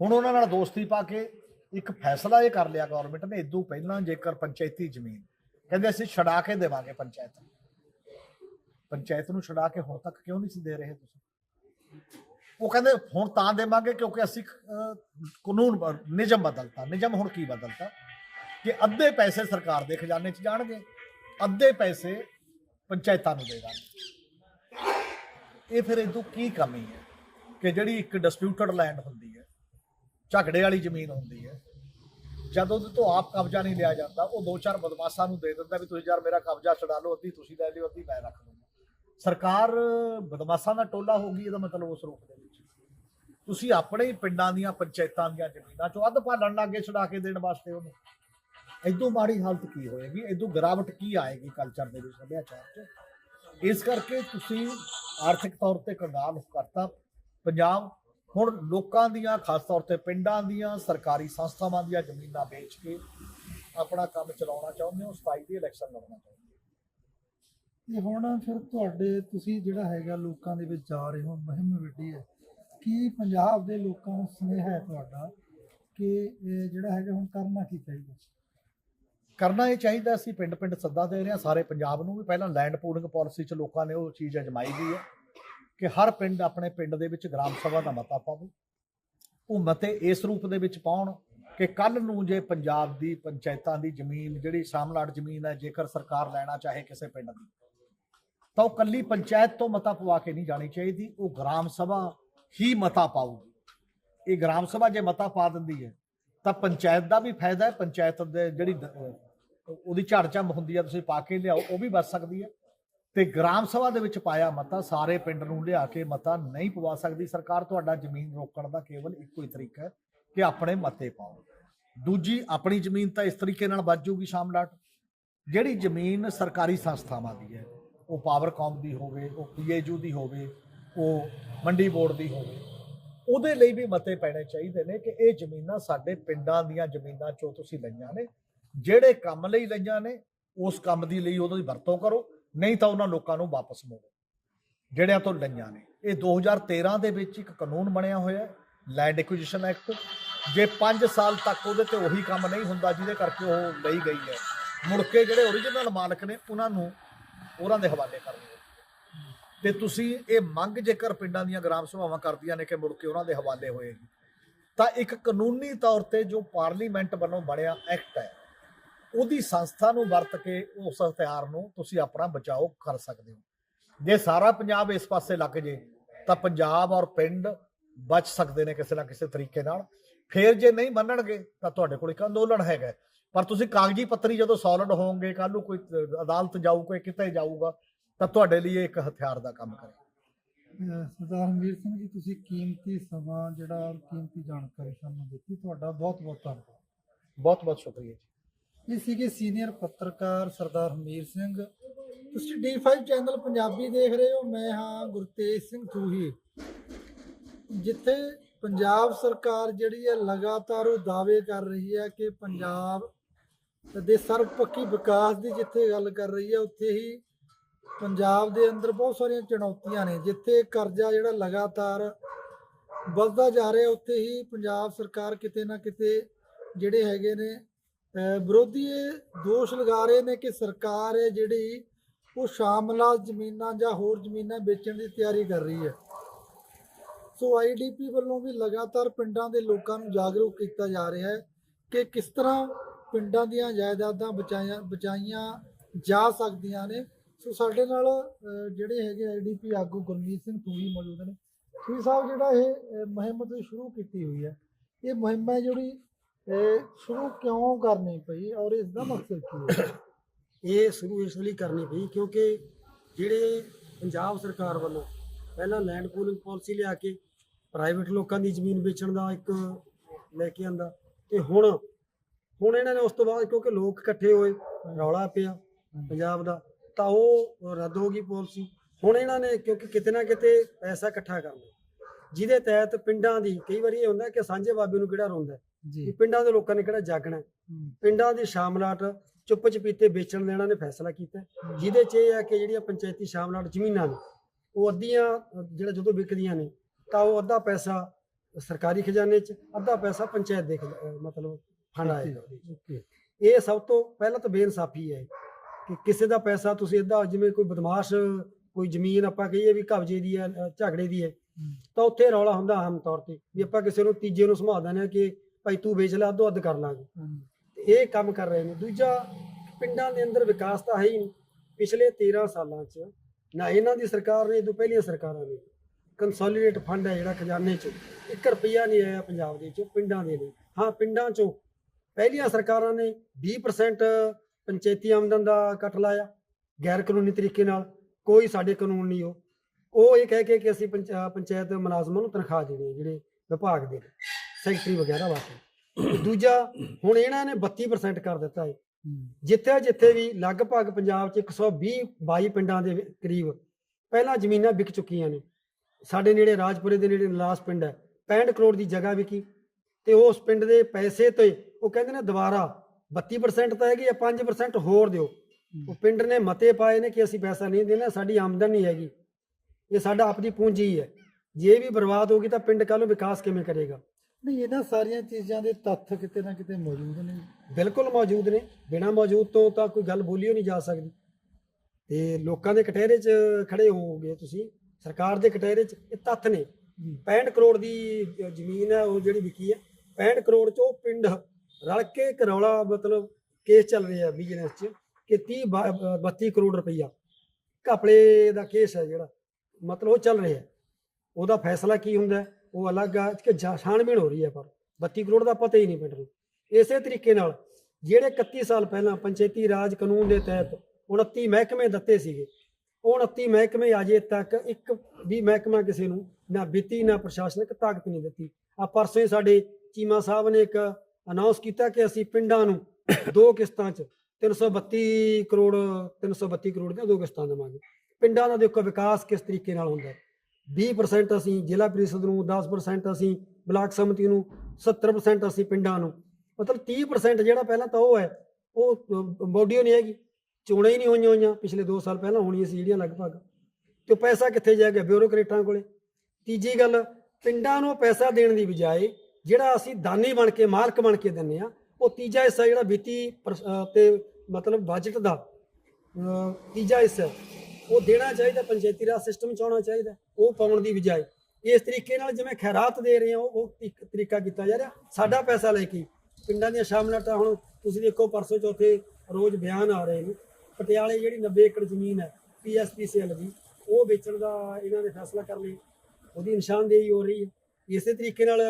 ਹੁਣ ਉਹਨਾਂ ਨਾਲ ਦੋਸਤੀ ਪਾ ਕੇ ਇੱਕ ਫੈਸਲਾ ਇਹ ਕਰ ਲਿਆ ਗਵਰਨਮੈਂਟ ਨੇ ਇਦੋਂ ਪਹਿਲਾਂ ਜੇਕਰ ਪੰਚਾਇਤੀ ਜ਼ਮੀਨ, ਕਹਿੰਦੇ ਅਸੀਂ ਛਡਾ ਕੇ ਦੇਵਾਂਗੇ ਪੰਚਾਇਤ ਨੂੰ। ਪੰਚਾਇਤ ਨੂੰ ਛਡਾ ਕੇ ਹੁਣ ਤੱਕ ਕਿਉਂ ਨਹੀਂ ਸੀ ਦੇ ਰਹੇ ਤੁਸੀਂ? ਉਹ ਕਹਿੰਦੇ ਹੁਣ ਤਾਂ ਦੇਵਾਂਗੇ ਕਿਉਂਕਿ ਅਸੀਂ ਕਾਨੂੰਨ ਨਿਯਮ ਬਦਲਤਾ। ਨਿਯਮ ਹੁਣ ਕੀ ਬਦਲਤਾ? ਕਿ ਅੱਧੇ ਪੈਸੇ ਸਰਕਾਰ ਦੇ ਖਜ਼ਾਨੇ 'ਚ ਜਾਣਗੇ, ਅੱਧੇ ਪੈਸੇ ਪੰਚਾਇਤਾਂ ਨੂੰ ਦੇ ਦਾਂਗੇ। ਇਹ ਫਿਰ ਇਦੋਂ ਕੀ ਕਮੀ ਹੈ ਕਿ ਜਿਹੜੀ ਇੱਕ ਡਿਸਪਿਊਟਡ ਲੈਂਡ ਹੁੰਦੀ ਹੈ, ਝਗੜੇ ਵਾਲੀ ਜ਼ਮੀਨ ਹੁੰਦੀ ਹੈ, ਜਦੋਂ ਉਹਦੇ ਤੋਂ ਆਪ ਕਬਜ਼ਾ ਨਹੀਂ ਲਿਆ ਜਾਂਦਾ, ਉਹ ਦੋ ਚਾਰ ਬਦਮਾਸ਼ਾਂ ਨੂੰ ਦੇ ਦਿੰਦਾ ਵੀ ਤੁਸੀਂ ਯਾਰ ਮੇਰਾ ਕਬਜ਼ਾ ਛਡਾ ਲਓ, ਅੱਧੀ ਤੁਸੀਂ ਲੈ ਲਿਓ, ਅੱਧੀ ਮੈਂ ਰੱਖ ਲਵਾਂਗਾ ਸਰਕਾਰ ਬਦਮਾਸ਼ਾਂ ਦਾ ਟੋਲਾ ਹੋ ਗਈ, ਇਹਦਾ ਮਤਲਬ ਉਸ ਰੂਪ ਦੇ ਵਿੱਚ। ਤੁਸੀਂ ਆਪਣੇ ਪਿੰਡਾਂ ਦੀਆਂ, ਪੰਚਾਇਤਾਂ ਦੀਆਂ ਜ਼ਮੀਨਾਂ ਚੋਂ ਅੱਧ ਭਾਲਣ ਲੱਗੇ ਛਡਾ ਕੇ ਦੇਣ ਵਾਸਤੇ ਉਹਨੂੰ। ਇਦੋਂ ਮਾੜੀ ਹਾਲਤ ਕੀ ਹੋਏਗੀ? ਇਦੋਂ ਗਿਰਾਵਟ ਕੀ ਆਏਗੀ ਕਲਚਰ ਦੇ ਵਿੱਚ, ਸੱਭਿਆਚਾਰ 'ਚ? ਇਸ ਕਰਕੇ ਤੁਸੀਂ ਆਰਥਿਕ ਤੌਰ ਤੇ ਕੰਗਾਲ ਕਰਤਾ। ਪੰਜਾਬ ਹੁਣ ਲੋਕਾਂ ਦੀਆਂ, ਖਾਸ ਤੌਰ ਤੇ ਪਿੰਡਾਂ ਦੀਆਂ, ਸਰਕਾਰੀ ਸੰਸਥਾਵਾਂ ਦੀਆਂ ਜ਼ਮੀਨਾਂ ਵੇਚ ਕੇ ਆਪਣਾ ਕੰਮ ਚਲਾਉਣਾ ਚਾਹੁੰਦੇ ਹੋ 27 ਦੀ ਇਲੈਕਸ਼ਨ ਲੜਨਾ ਚਾਹੁੰਦੇ ਹੋ? ਇਹ ਹੁਣ ਫਿਰ ਤੁਹਾਡੇ, ਤੁਸੀਂ ਜਿਹੜਾ ਹੈਗਾ ਲੋਕਾਂ ਦੇ ਵਿੱਚ ਜਾ ਰਹੇ ਹੋ, ਮੁਹਿੰਮ ਵਿੱਢੀ ਹੈ। ਕੀ ਪੰਜਾਬ ਦੇ ਲੋਕਾਂ ਨੂੰ ਸੁਨੇਹਾ ਹੈ ਤੁਹਾਡਾ ਕਿ ਇਹ ਜਿਹੜਾ ਹੈਗਾ ਹੁਣ ਕਰਨਾ ਕੀ ਚਾਹੀਦਾ? ਕਰਨਾ ਇਹ ਚਾਹੀਦਾ ਅਸੀਂ ਪਿੰਡ ਪਿੰਡ ਸੱਦਾ ਦੇ ਰਹੇ ਹਾਂ, ਸਾਰੇ ਪੰਜਾਬ ਨੂੰ ਵੀ। ਪਹਿਲਾਂ ਲੈਂਡ ਪੂਲਿੰਗ ਪਾਲਿਸੀ 'ਚ ਲੋਕਾਂ ਨੇ ਉਹ ਚੀਜ਼ ਅਜਮਾਈ ਦੀ ਹੈ ਕਿ ਹਰ ਪਿੰਡ ਆਪਣੇ ਪਿੰਡ ਦੇ ਵਿੱਚ ਗ੍ਰਾਮ ਸਭਾ ਦਾ ਮਤਾ ਪਾਵੇ। ਉਹ ਮਤੇ ਇਸ ਰੂਪ ਦੇ ਵਿੱਚ ਪਾਉਣ ਕਿ ਕੱਲ ਨੂੰ ਜੇ ਪੰਜਾਬ ਦੀ ਪੰਚਾਇਤਾਂ ਦੀ ਜ਼ਮੀਨ, ਜਿਹੜੀ ਸਾਮਲਾਟ ਜ਼ਮੀਨ ਹੈ, ਜੇਕਰ ਸਰਕਾਰ ਲੈਣਾ ਚਾਹੇ ਕਿਸੇ ਪਿੰਡ ਦੀ, ਤਾਂ ਉਹ ਕੱਲੀ ਪੰਚਾਇਤ ਤੋਂ ਮਤਾ ਪਵਾ ਕੇ ਨਹੀਂ ਜਾਣੀ ਚਾਹੀਦੀ। ਉਹ ਗ੍ਰਾਮ ਸਭਾ ਹੀ ਮਤਾ ਪਾਊਗੀ। ਇਹ ਗ੍ਰਾਮ ਸਭਾ ਜੇ ਮਤਾ ਪਾ ਦਿੰਦੀ ਹੈ ਤਾਂ ਪੰਚਾਇਤ ਦਾ ਵੀ ਫਾਇਦਾ ਹੈ, ਪੰਚਾਇਤ ਦੇ ਜਿਹੜੀ ਉਹਦੀ ਝਾੜ ਝੰਬ ਹੁੰਦੀ ਹੈ ਤੁਸੀਂ ਪਾ ਕੇ ਲਿਆਓ, ਉਹ ਵੀ ਬਚ ਸਕਦੀ ਹੈ ਤੇ ਗ੍ਰਾਮ ਸਭਾ ਦੇ ਵਿੱਚ ਪਾਇਆ ਮਤਾ, ਸਾਰੇ ਪਿੰਡ ਨੂੰ ਲਿਆ ਕੇ ਮਤਾ ਨਹੀਂ ਪਵਾ ਸਕਦੀ ਸਰਕਾਰ, ਤੁਹਾਡਾ ਜ਼ਮੀਨ ਰੋਕਣ ਦਾ ਕੇਵਲ ਇੱਕੋ ਹੀ ਤਰੀਕਾ ਹੈ ਕਿ ਆਪਣੇ ਮਤੇ ਪਾਓ। ਦੂਜੀ, ਆਪਣੀ ਜ਼ਮੀਨ ਤਾਂ ਇਸ ਤਰੀਕੇ ਨਾਲ ਬਚ ਜਾਊਗੀ ਸ਼ਾਮਲਾਟ ਜਿਹੜੀ ਜ਼ਮੀਨ ਸਰਕਾਰੀ ਸੰਸਥਾਵਾਂ ਦੀ ਹੈ, ਉਹ ਪਾਵਰਕਾਮ ਦੀ ਹੋਵੇ, ਉਹ ਪੀਏਯੂ ਦੀ ਹੋਵੇ, ਉਹ ਮੰਡੀ ਬੋਰਡ ਦੀ ਹੋਵੇ ਉਹਦੇ ਲਈ ਵੀ ਮਤੇ ਪੈਣੇ ਚਾਹੀਦੇ ਨੇ ਕਿ ਇਹ ਜ਼ਮੀਨਾਂ ਸਾਡੇ ਪਿੰਡਾਂ ਦੀਆਂ ਜ਼ਮੀਨਾਂ ਚੋਂ ਤੁਸੀਂ ਲਈਆਂ ਨੇ, ਜਿਹੜੇ ਕੰਮ ਲਈ ਲਈਆਂ ਨੇ, ਉਸ ਕੰਮ ਦੀ ਲਈ ਉਹਦੀ ਵਰਤੋਂ ਕਰੋ, ਨਹੀਂ ਤਾਂ ਉਹਨਾਂ ਲੋਕਾਂ ਨੂੰ ਵਾਪਸ ਮੋੜੋ, ਜਿਹੜਿਆਂ ਤੋਂ ਲਈਆਂ ਨੇ। ਇਹ 2013 ਦੇ ਵਿੱਚ ਇੱਕ ਕਾਨੂੰਨ ਬਣਿਆ ਹੋਇਆ ਲੈਂਡ ਐਕੁਜੀਸ਼ਨ ਐਕਟ ਜੇ 5 ਸਾਲ ਤੱਕ ਉਹਦੇ ਤੇ ਉਹੀ ਕੰਮ ਨਹੀਂ ਹੁੰਦਾ, ਜਿਹਦੇ ਕਰਕੇ ਉਹ ਲਈ ਗਈ ਹੈ। ਮੁੜ ਕੇ ਜਿਹੜੇ ਓਰੀਜਨਲ ਮਾਲਕ ਨੇ, ਉਹਨਾਂ ਨੂੰ, ਉਹਨਾਂ ਦੇ ਹਵਾਲੇ ਕਰਨੀ ਤੇ ਤੁਸੀਂ ਇਹ ਮੰਗ ਜੇਕਰ ਪਿੰਡਾਂ ਦੀਆਂ ਗ੍ਰਾਮ ਸਭਾਵਾਂ ਕਰਦੀਆਂ ਨੇ ਕਿ ਮੁੜ ਕੇ ਉਹਨਾਂ ਦੇ ਹਵਾਲੇ ਹੋਏਗੀ ਤਾਂ ਇੱਕ ਕਾਨੂੰਨੀ ਤੌਰ ਤੇ ਜੋ ਪਾਰਲੀਮੈਂਟ ਵੱਲੋਂ ਬਣਿਆ ਐਕਟ ਹੈ, ਉਹਦੀ ਸੰਸਥਾ ਨੂੰ ਵਰਤ ਕੇ ਉਸ ਹਥਿਆਰ ਨੂੰ ਤੁਸੀਂ ਆਪਣਾ ਬਚਾਓ ਕਰ ਸਕਦੇ ਹੋ। ਜੇ ਸਾਰਾ ਪੰਜਾਬ ਇਸ ਪਾਸੇ ਲੱਗ ਜੇ, ਤਾਂ ਪੰਜਾਬ ਔਰ ਪਿੰਡ ਬਚ ਸਕਦੇ ਨੇ ਕਿਸੇ ਨਾ ਕਿਸੇ ਤਰੀਕੇ ਨਾਲ। ਫਿਰ ਜੇ ਨਹੀਂ ਮੰਨਣਗੇ, ਤਾਂ ਤੁਹਾਡੇ ਕੋਲ ਇੱਕ ਅੰਦੋਲਨ ਹੈਗਾ ਪਰ ਤੁਸੀਂ ਕਾਗਜ਼ੀ ਪੱਤਰੀ ਜਦੋਂ ਸੋਲਿਡ ਹੋਵੋਗੇ ਕੱਲ ਨੂੰ ਕੋਈ ਅਦਾਲਤ ਜਾਊ ਕਿਤੇ ਜਾਊਗਾ ਤਾਂ ਤੁਹਾਡੇ ਲਈ ਇਹ ਇੱਕ ਹਥਿਆਰ ਦਾ ਕੰਮ ਕਰੇ। ਸਰਦਾਰ ਹਮੀਰ ਸਿੰਘ ਜੀ ਤੁਸੀਂ ਕੀਮਤੀ ਸਮਾਂ ਜਿਹੜਾ ਕੀਮਤੀ ਜਾਣਕਾਰੀ ਸਾਨੂੰ ਦਿੱਤੀ ਤੁਹਾਡਾ ਬਹੁਤ ਬਹੁਤ ਧੰਨਵਾਦ। ਬਹੁਤ ਬਹੁਤ ਸ਼ੁਕਰੀਆ ਜੀ। ਇਹ ਸੀਗੇ ਸੀਨੀਅਰ ਪੱਤਰਕਾਰ ਸਰਦਾਰ ਹਮੀਰ ਸਿੰਘ। ਤੁਸੀਂ D5 ਚੈਨਲ ਪੰਜਾਬੀ ਦੇਖ ਰਹੇ ਹੋ ਮੈਂ ਹਾਂ ਗੁਰਤੇਜ ਸਿੰਘ ਥੂਹੀ। ਜਿੱਥੇ ਪੰਜਾਬ ਸਰਕਾਰ ਜਿਹੜੀ ਹੈ ਲਗਾਤਾਰ ਉਹ ਦਾਅਵੇ ਕਰ ਰਹੀ ਹੈ ਕਿ ਪੰਜਾਬ ਦੇ ਸਰਵਪੱਖੀ ਵਿਕਾਸ ਦੀ ਜਿੱਥੇ ਗੱਲ ਕਰ ਰਹੀ ਹੈ ਉੱਥੇ ਹੀ ਪੰਜਾਬ ਦੇ ਅੰਦਰ ਬਹੁਤ ਸਾਰੀਆਂ ਚੁਣੌਤੀਆਂ ਨੇ, ਜਿੱਥੇ ਕਰਜ਼ਾ ਜਿਹੜਾ ਲਗਾਤਾਰ ਵੱਧਦਾ ਜਾ ਰਿਹਾ, ਉੱਥੇ ਹੀ ਪੰਜਾਬ ਸਰਕਾਰ ਕਿਤੇ ਨਾ ਕਿਤੇ ਜਿਹੜੇ ਹੈਗੇ ਨੇ ਵਿਰੋਧੀ ਦੋਸ਼ ਲਗਾ ਰਹੇ ਨੇ ਕਿ ਸਰਕਾਰ ਹੈ ਜਿਹੜੀ ਉਹ ਸ਼ਾਮਲਾ ਜ਼ਮੀਨਾਂ ਜਾਂ ਹੋਰ ਜ਼ਮੀਨਾਂ ਵੇਚਣ ਦੀ ਤਿਆਰੀ ਕਰ ਰਹੀ ਹੈ। ਸੋ ਆਈਡੀਪੀ ਵੱਲੋਂ ਵੀ ਲਗਾਤਾਰ ਪਿੰਡਾਂ ਦੇ ਲੋਕਾਂ ਨੂੰ ਜਾਗਰੂਕ ਕੀਤਾ ਜਾ ਰਿਹਾ ਹੈ ਕਿ ਕਿਸ ਤਰ੍ਹਾਂ ਪਿੰਡਾਂ ਦੀਆਂ ਜਾਇਦਾਦਾਂ ਬਚਾਈਆਂ ਬਚਾਈਆਂ ਜਾ ਸਕਦੀਆਂ ਨੇ। ਸੋ ਸਾਡੇ ਨਾਲ ਜਿਹੜੇ ਹੈਗੇ ਆਈਡੀਪੀ ਆਗੂ ਗੁਰਮੀਤ ਸਿੰਘ ਥੂਈ ਮੌਜੂਦ ਨੇ। ਥੂਈ ਸਾਹਿਬ ਜਿਹੜਾ ਇਹ ਮੁਹਿੰਮ ਸ਼ੁਰੂ ਕੀਤੀ ਹੋਈ ਹੈ ਇਹ ਮੁਹਿੰਮ ਹੈ ਜਿਹੜੀ ਇਹ ਸ਼ੁਰੂ ਕਿਉਂ ਕਰਨੀ ਪਈ ਔਰ ਇਸ ਦਾ ਮਕਸਦ ਕੀ ਹੈ? ਇਹ ਸ਼ੁਰੂ ਇਸ ਲਈ ਕਰਨੀ ਪਈ ਕਿਉਂਕਿ ਜਿਹੜੇ ਪੰਜਾਬ ਸਰਕਾਰ ਵੱਲੋਂ ਪਹਿਲਾਂ ਲੈਂਡ ਪੂਲਿੰਗ ਪਾਲਿਸੀ ਲਿਆ ਕੇ ਪ੍ਰਾਈਵੇਟ ਲੋਕਾਂ ਦੀ ਜ਼ਮੀਨ ਵੇਚਣ ਦਾ ਇੱਕ ਲੈ ਕੇ ਆਂਦਾ ਤੇ ਹੁਣ ਹੁਣ ਇਹਨਾਂ ਨੇ ਉਸ ਤੋਂ ਬਾਅਦ ਕਿਉਂਕਿ ਲੋਕ ਇਕੱਠੇ ਹੋਏ ਰੌਲਾ ਪਿਆ ਪੰਜਾਬ ਦਾ। ਤਾਂ ਉਹ ਰੱਦ ਹੋ ਗਈ ਪਾਲਿਸੀ ਹੁਣ ਇਹਨਾਂ ਨੇ ਕਿਉਂਕਿ ਕਿਤੇ ਨਾ ਕਿਤੇ ਪੈਸਾ ਇਕੱਠਾ ਕਰਨਾ ਜਿਹਦੇ ਤਹਿਤ ਪਿੰਡਾਂ ਦੀ ਕਈ ਵਾਰੀ ਇਹ ਹੁੰਦਾ ਕਿ ਸਾਂਝੇ ਬਾਬੇ ਨੂੰ ਕਿਹੜਾ ਰੋਂਦਾ? ਜੀ ਪਿੰਡਾਂ ਦੇ ਲੋਕਾਂ ਨੇ ਕਿਹੜਾ ਜਾਗਣਾ? ਪਿੰਡਾਂ ਦੀ ਸ਼ਾਮਲਾਟ ਚੁੱਪ ਚਪੀਤੇ ਵੇਚਣ ਦੇਣਾ ਨੇ ਫੈਸਲਾ ਕੀਤਾ। ਜਿਹਦੇ 'ਚ ਇਹ ਹੈ ਕਿ ਜਿਹੜੀਆਂ ਪੰਚਾਇਤੀ ਸ਼ਾਮਲਾਟ ਜ਼ਮੀਨਾਂ ਨੇ ਉਹ ਅੱਧੀਆਂ ਜਿਹੜਾ ਜਦੋਂ ਵਿਕਦੀਆਂ ਨੇ ਤਾਂ ਉਹ ਅੱਧਾ ਪੈਸਾ ਸਰਕਾਰੀ ਖਜ਼ਾਨੇ 'ਚ ਅੱਧਾ ਪੈਸਾ ਪੰਚਾਇਤ ਦੇ ਮਤਲਬ ਫੰਡ ਆਏਗਾ। ਓਕੇ ਇਹ ਸਭ ਤੋਂ ਪਹਿਲਾਂ ਤਾਂ ਬੇਇਨਸਾਫੀ ਹੈ ਕਿ ਕਿਸੇ ਦਾ ਪੈਸਾ ਤੁਸੀਂ ਅੱਧਾ ਜਿਵੇਂ ਕੋਈ ਬਦਮਾਸ਼ ਕੋਈ ਜ਼ਮੀਨ ਆਪਾਂ ਕਹੀਏ ਵੀ ਕਬਜ਼ੇ ਦੀ ਹੈ ਝਗੜੇ ਦੀ ਹੈ ਤਾਂ ਉੱਥੇ ਰੌਲਾ ਹੁੰਦਾ ਆਮ ਤੌਰ ਤੇ ਵੀ ਆਪਾਂ ਕਿਸੇ ਨੂੰ ਤੀਜੇ ਨੂੰ ਸਮਝਾ ਦਿੰਦੇ ਹਾਂ ਕਿ ਭਾਈ ਤੂੰ ਵੇਚ ਲੈ ਅੱਧੋ ਅੱਧ ਕਰ ਲਾਂਗੇ ਤੇ ਇਹ ਕੰਮ ਕਰ ਰਹੇ ਨੇ। ਦੂਜਾ ਪਿੰਡਾਂ ਦੇ ਅੰਦਰ ਵਿਕਾਸ ਤਾਂ ਹੈ ਹੀ ਪਿਛਲੇ 13 ਸਾਲਾਂ 'ਚ ਨਾ ਇਹਨਾਂ ਦੀ ਸਰਕਾਰ ਨੇ ਤੋਂ ਪਹਿਲੀਆਂ ਸਰਕਾਰਾਂ ਨੇ। ਕੰਸੋਲੀਡੇਟ ਫੰਡ ਹੈ ਜਿਹੜਾ ਖਜ਼ਾਨੇ 'ਚ 1 ਰੁਪਿਆ ਨਹੀਂ ਆਇਆ ਪੰਜਾਬ ਦੇ 'ਚ ਪਿੰਡਾਂ ਦੇ ਲਈ। ਹਾਂ ਪਿੰਡਾਂ 'ਚੋਂ ਪਹਿਲੀਆਂ ਸਰਕਾਰਾਂ ਨੇ 20% ਪੰਚਾਇਤੀ ਆਮਦਨ ਦਾ ਕੱਟ ਲਾਇਆ ਗੈਰ ਕਾਨੂੰਨੀ ਤਰੀਕੇ ਨਾਲ, ਕੋਈ ਸਾਡੇ ਕਾਨੂੰਨ ਨਹੀਂ ਉਹ। ਉਹ ਇਹ ਕਹਿ ਕੇ ਕਿ ਅਸੀਂ ਪੰਚਾਇਤ ਮੁਲਾਜ਼ਮਾਂ ਨੂੰ ਤਨਖਾਹ ਦੇਣੀ ਹੈ, ਜਿਹੜੇ ਵਿਭਾਗ ਦੇ ਸੈਕਟਰੀ ਵਗੈਰਾ ਵਾਸਤੇ। ਦੂਜਾ, ਹੁਣ ਇਹਨਾਂ ਨੇ 32% ਕਰ ਦਿੱਤਾ ਹੈ। ਜਿੱਥੇ ਜਿੱਥੇ ਵੀ ਲਗਭਗ ਪੰਜਾਬ 'ਚ 120 22 ਪਿੰਡਾਂ ਦੇ ਕਰੀਬ ਪਹਿਲਾਂ ਜ਼ਮੀਨਾਂ ਵਿਕ ਚੁੱਕੀਆਂ ਨੇ। ਸਾਡੇ ਨੇੜੇ ਰਾਜਪੁਰੇ ਦੇ ਨੇੜੇ ਨਲਾਸ ਪਿੰਡ ਹੈ। 65 ਕਰੋੜ ਦੀ ਜਗ੍ਹਾ ਵਿਕੀ। ਤੇ ਉਸ ਪਿੰਡ ਦੇ ਪੈਸੇ ਤੇ ਉਹ ਕਹਿੰਦੇ ਨੇ ਦੁਬਾਰਾ 32% ਤਾਂ ਹੈਗੀ ਆ 5% ਹੋਰ ਦਿਓ। ਉਹ ਪਿੰਡ ਨੇ ਮਤੇ ਪਾਏ ਨੇ ਕਿ ਅਸੀਂ ਪੈਸਾ ਨਹੀਂ ਦੇਣਾ ਸਾਡੀ ਆਮਦਨ ਨਹੀਂ ਹੈਗੀ। ਇਹ ਸਾਡਾ ਆਪਣੀ ਪੂੰਜੀ ਹੈ। ਜੇ ਵੀ ਬਰਬਾਦ ਹੋਗੀ ਤਾਂ ਪਿੰਡ ਕੱਲ ਨੂੰ ਵਿਕਾਸ ਕਿਵੇਂ ਕਰੇਗਾ? ਨਹੀਂ ਇਹਨਾਂ ਸਾਰੀਆਂ ਚੀਜ਼ਾਂ ਦੇ ਤੱਥ ਕਿਤੇ ਨਾ ਕਿਤੇ ਮੌਜੂਦ ਨੇ। ਬਿਲਕੁਲ ਮੌਜੂਦ ਨੇ। ਬਿਨਾਂ ਮੌਜੂਦ ਤੋਂ ਤਾਂ ਕੋਈ ਗੱਲ ਬੋਲੀ ਨਹੀਂ ਜਾ ਸਕਦੀ। ਤੇ ਲੋਕਾਂ ਦੇ ਕਟਹਿਰੇ 'ਚ ਖੜੇ ਹੋਵੋਗੇ ਤੁਸੀਂ। ਸਰਕਾਰ ਦੇ ਕਟਹਿਰੇ 'ਚ ਇਹ ਤੱਥ ਨੇ। 65 ਕਰੋੜ ਦੀ ਜ਼ਮੀਨ ਹੈ ਉਹ ਜਿਹੜੀ ਵਿਕੀ ਹੈ 65 ਕਰੋੜ 'ਚ ਉਹ ਪਿੰਡ ਰਲ ਕੇ ਇੱਕ ਰੌਲਾ ਮਤਲਬ ਕੇਸ ਚੱਲ ਰਿਹਾ ਬਿਜ਼ਨਸ 'ਚ ਕਿ 30 ਬਾ- 32 ਕਰੋੜ ਰੁਪਈਆ ਘਪਲੇ ਦਾ ਕੇਸ ਹੈ ਜਿਹੜਾ, ਮਤਲਬ ਉਹ ਚੱਲ ਰਿਹਾ। ਉਹਦਾ ਫੈਸਲਾ ਕੀ ਹੁੰਦਾ ਉਹ ਅਲੱਗ ਆ ਕਿ ਜਾ- ਛਾਣਬੀਣ ਹੋ ਰਹੀ ਹੈ ਪਰ 32 ਕਰੋੜ ਦਾ ਪਤਾ ਹੀ ਨਹੀਂ ਪਿੰਡ ਨੂੰ। ਇਸੇ ਤਰੀਕੇ ਨਾਲ ਜਿਹੜੇ 31 ਸਾਲ ਪਹਿਲਾਂ ਪੰਚਾਇਤੀ ਰਾਜ ਕਾਨੂੰਨ ਦੇ ਤਹਿਤ 29 ਮਹਿਕਮੇ ਦਿੱਤੇ ਸੀਗੇ, ਉਹ 29 ਮਹਿਕਮੇ ਅਜੇ ਤੱਕ ਇੱਕ ਵੀ ਮਹਿਕਮਾ ਕਿਸੇ ਨੂੰ ਨਾ ਵਿੱਤੀ ਨਾ ਪ੍ਰਸ਼ਾਸਨਿਕ ਤਾਕਤ ਨਹੀਂ ਦਿੱਤੀ। ਆ ਪਰਸੋਂ ਹੀ ਸਾਡੇ ਚੀਮਾ ਸਾਹਿਬ ਨੇ ਇੱਕ ਅਨਾਉਂਸ ਕੀਤਾ ਕਿ ਅਸੀਂ ਪਿੰਡਾਂ ਨੂੰ ਦੋ ਕਿਸ਼ਤਾਂ 'ਚ 332 ਕਰੋੜ 332 ਕਰੋੜ ਦੀਆਂ ਦੋ ਕਿਸ਼ਤਾਂ ਦੇਵਾਂਗੇ। ਪਿੰਡਾਂ ਦਾ ਦੇਖੋ ਵਿਕਾਸ ਕਿਸ ਤਰੀਕੇ ਨਾਲ ਹੁੰਦਾ ਹੈ। 20% ਅਸੀਂ ਜ਼ਿਲ੍ਹਾ ਪ੍ਰੀਸ਼ਦ ਨੂੰ 10% ਅਸੀਂ ਬਲਾਕ ਸਮਿਤੀ ਨੂੰ 70% ਅਸੀਂ ਪਿੰਡਾਂ ਨੂੰ। ਮਤਲਬ 30% ਜਿਹੜਾ ਪਹਿਲਾਂ ਤਾਂ ਉਹ ਹੈ, ਉਹ ਬੋਡੀਓ ਨਹੀਂ ਹੈਗੀ। ਚੋਣਾਂ ਹੀ ਨਹੀਂ ਹੋਈਆਂ ਹੋਈਆਂ, ਪਿਛਲੇ 2 ਸਾਲ ਪਹਿਲਾਂ ਹੋਣੀਆਂ ਸੀ ਜਿਹੜੀਆਂ ਲਗਭਗ। ਤੇ ਉਹ ਪੈਸਾ ਕਿੱਥੇ ਜਾ ਗਿਆ ਬਿਊਰੋਕਰੇਟਾਂ ਕੋਲੇ। ਤੀਜੀ ਗੱਲ, ਪਿੰਡਾਂ ਨੂੰ ਪੈਸਾ ਦੇਣ ਦੀ ਬਜਾਏ ਜਿਹੜਾ ਅਸੀਂ ਦਾਨੀ ਬਣ ਕੇ, ਮਾਲਕ ਬਣ ਕੇ ਦਿੰਨੇ ਆ ਉਹ ਤੀਜਾ ਹਿੱਸਾ ਜਿਹੜਾ ਵਿੱਤੀ ਪਰ- ਤੇ ਮਤਲਬ ਬਜਟ ਦਾ ਤੀਜਾ ਹਿੱਸਾ, ਉਹ ਦੇਣਾ ਚਾਹੀਦਾ, ਪੰਚਾਇਤੀ ਰਾਜ ਸਿਸਟਮ ਚ ਆਉਣਾ ਚਾਹੀਦਾ, ਉਹ ਪਾਉਣ ਦੀ ਬਜਾਏ। ਇਸ ਤਰੀਕੇ ਨਾਲ ਜਿਵੇਂ ਖੈਰਾਤ ਦੇ ਰਹੇ ਆ ਉਹ ਉਹ ਇੱਕ ਤਰੀਕਾ ਕੀਤਾ ਜਾ ਰਿਹਾ। ਸਾਡਾ ਪੈਸਾ ਲੈ ਕੇ ਪਿੰਡਾਂ ਦੀਆਂ ਸ਼ਾਮਲਾਟਾਂ ਹੁਣ ਤੁਸੀਂ ਦੇਖੋ ਪਰਸੋਂ ਚੌਥੇ ਰੋਜ਼ ਬਿਆਨ ਆ ਰਹੇ ਨੇ। ਪਟਿਆਲੇ ਜਿਹੜੀ 90 ਏਕੜ ਜ਼ਮੀਨ ਹੈ ਪੀਐਸਪੀਸੀਐਲ ਦੀ, ਉਹ ਵੇਚਣ ਦਾ ਇਹਨਾਂ ਨੇ ਫੈਸਲਾ ਕਰ ਲਈ ਉਹਦੀ ਨਿਸ਼ਾਨਦੇਹੀ ਹੋ ਰਹੀ ਹੈ। ਇਸੇ ਤਰੀਕੇ ਨਾਲ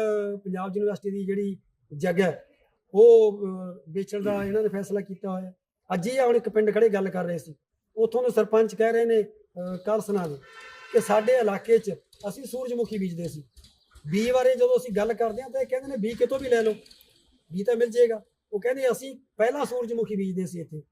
ਪੰਜਾਬ ਯੂਨੀਵਰਸਿਟੀ ਦੀ ਜਿਹੜੀ ਜਗ੍ਹਾ ਉਹ ਵੇਚਣ ਦਾ ਇਹਨਾਂ ਨੇ ਫੈਸਲਾ ਕੀਤਾ ਹੋਇਆ ਅੱਜ ਹੀ ਹੁਣ ਇੱਕ ਪਿੰਡ ਖੜੇ ਗੱਲ ਕਰ ਰਹੇ ਸੀ। ਉੱਥੋਂ ਦੇ ਸਰਪੰਚ ਕਹਿ ਰਹੇ ਨੇ ਕੱਲ ਸੁਣਾ ਦੇ ਕਿ ਸਾਡੇ ਇਲਾਕੇ 'ਚ ਅਸੀਂ ਸੂਰਜਮੁਖੀ ਬੀਜਦੇ ਸੀ। ਬੀ ਬਾਰੇ ਜਦੋਂ ਅਸੀਂ ਗੱਲ ਕਰਦੇ ਹਾਂ ਤਾਂ ਇਹ ਕਹਿੰਦੇ ਨੇ, ਬੀ ਕਿਤੋਂ ਵੀ ਲੈ ਲਓ, ਬੀ ਤਾਂ ਮਿਲ ਜਾਏਗਾ। ਉਹ ਕਹਿੰਦੇ ਅਸੀਂ ਪਹਿਲਾਂ ਸੂਰਜਮੁਖੀ ਬੀਜਦੇ ਸੀ ਇੱਥੇ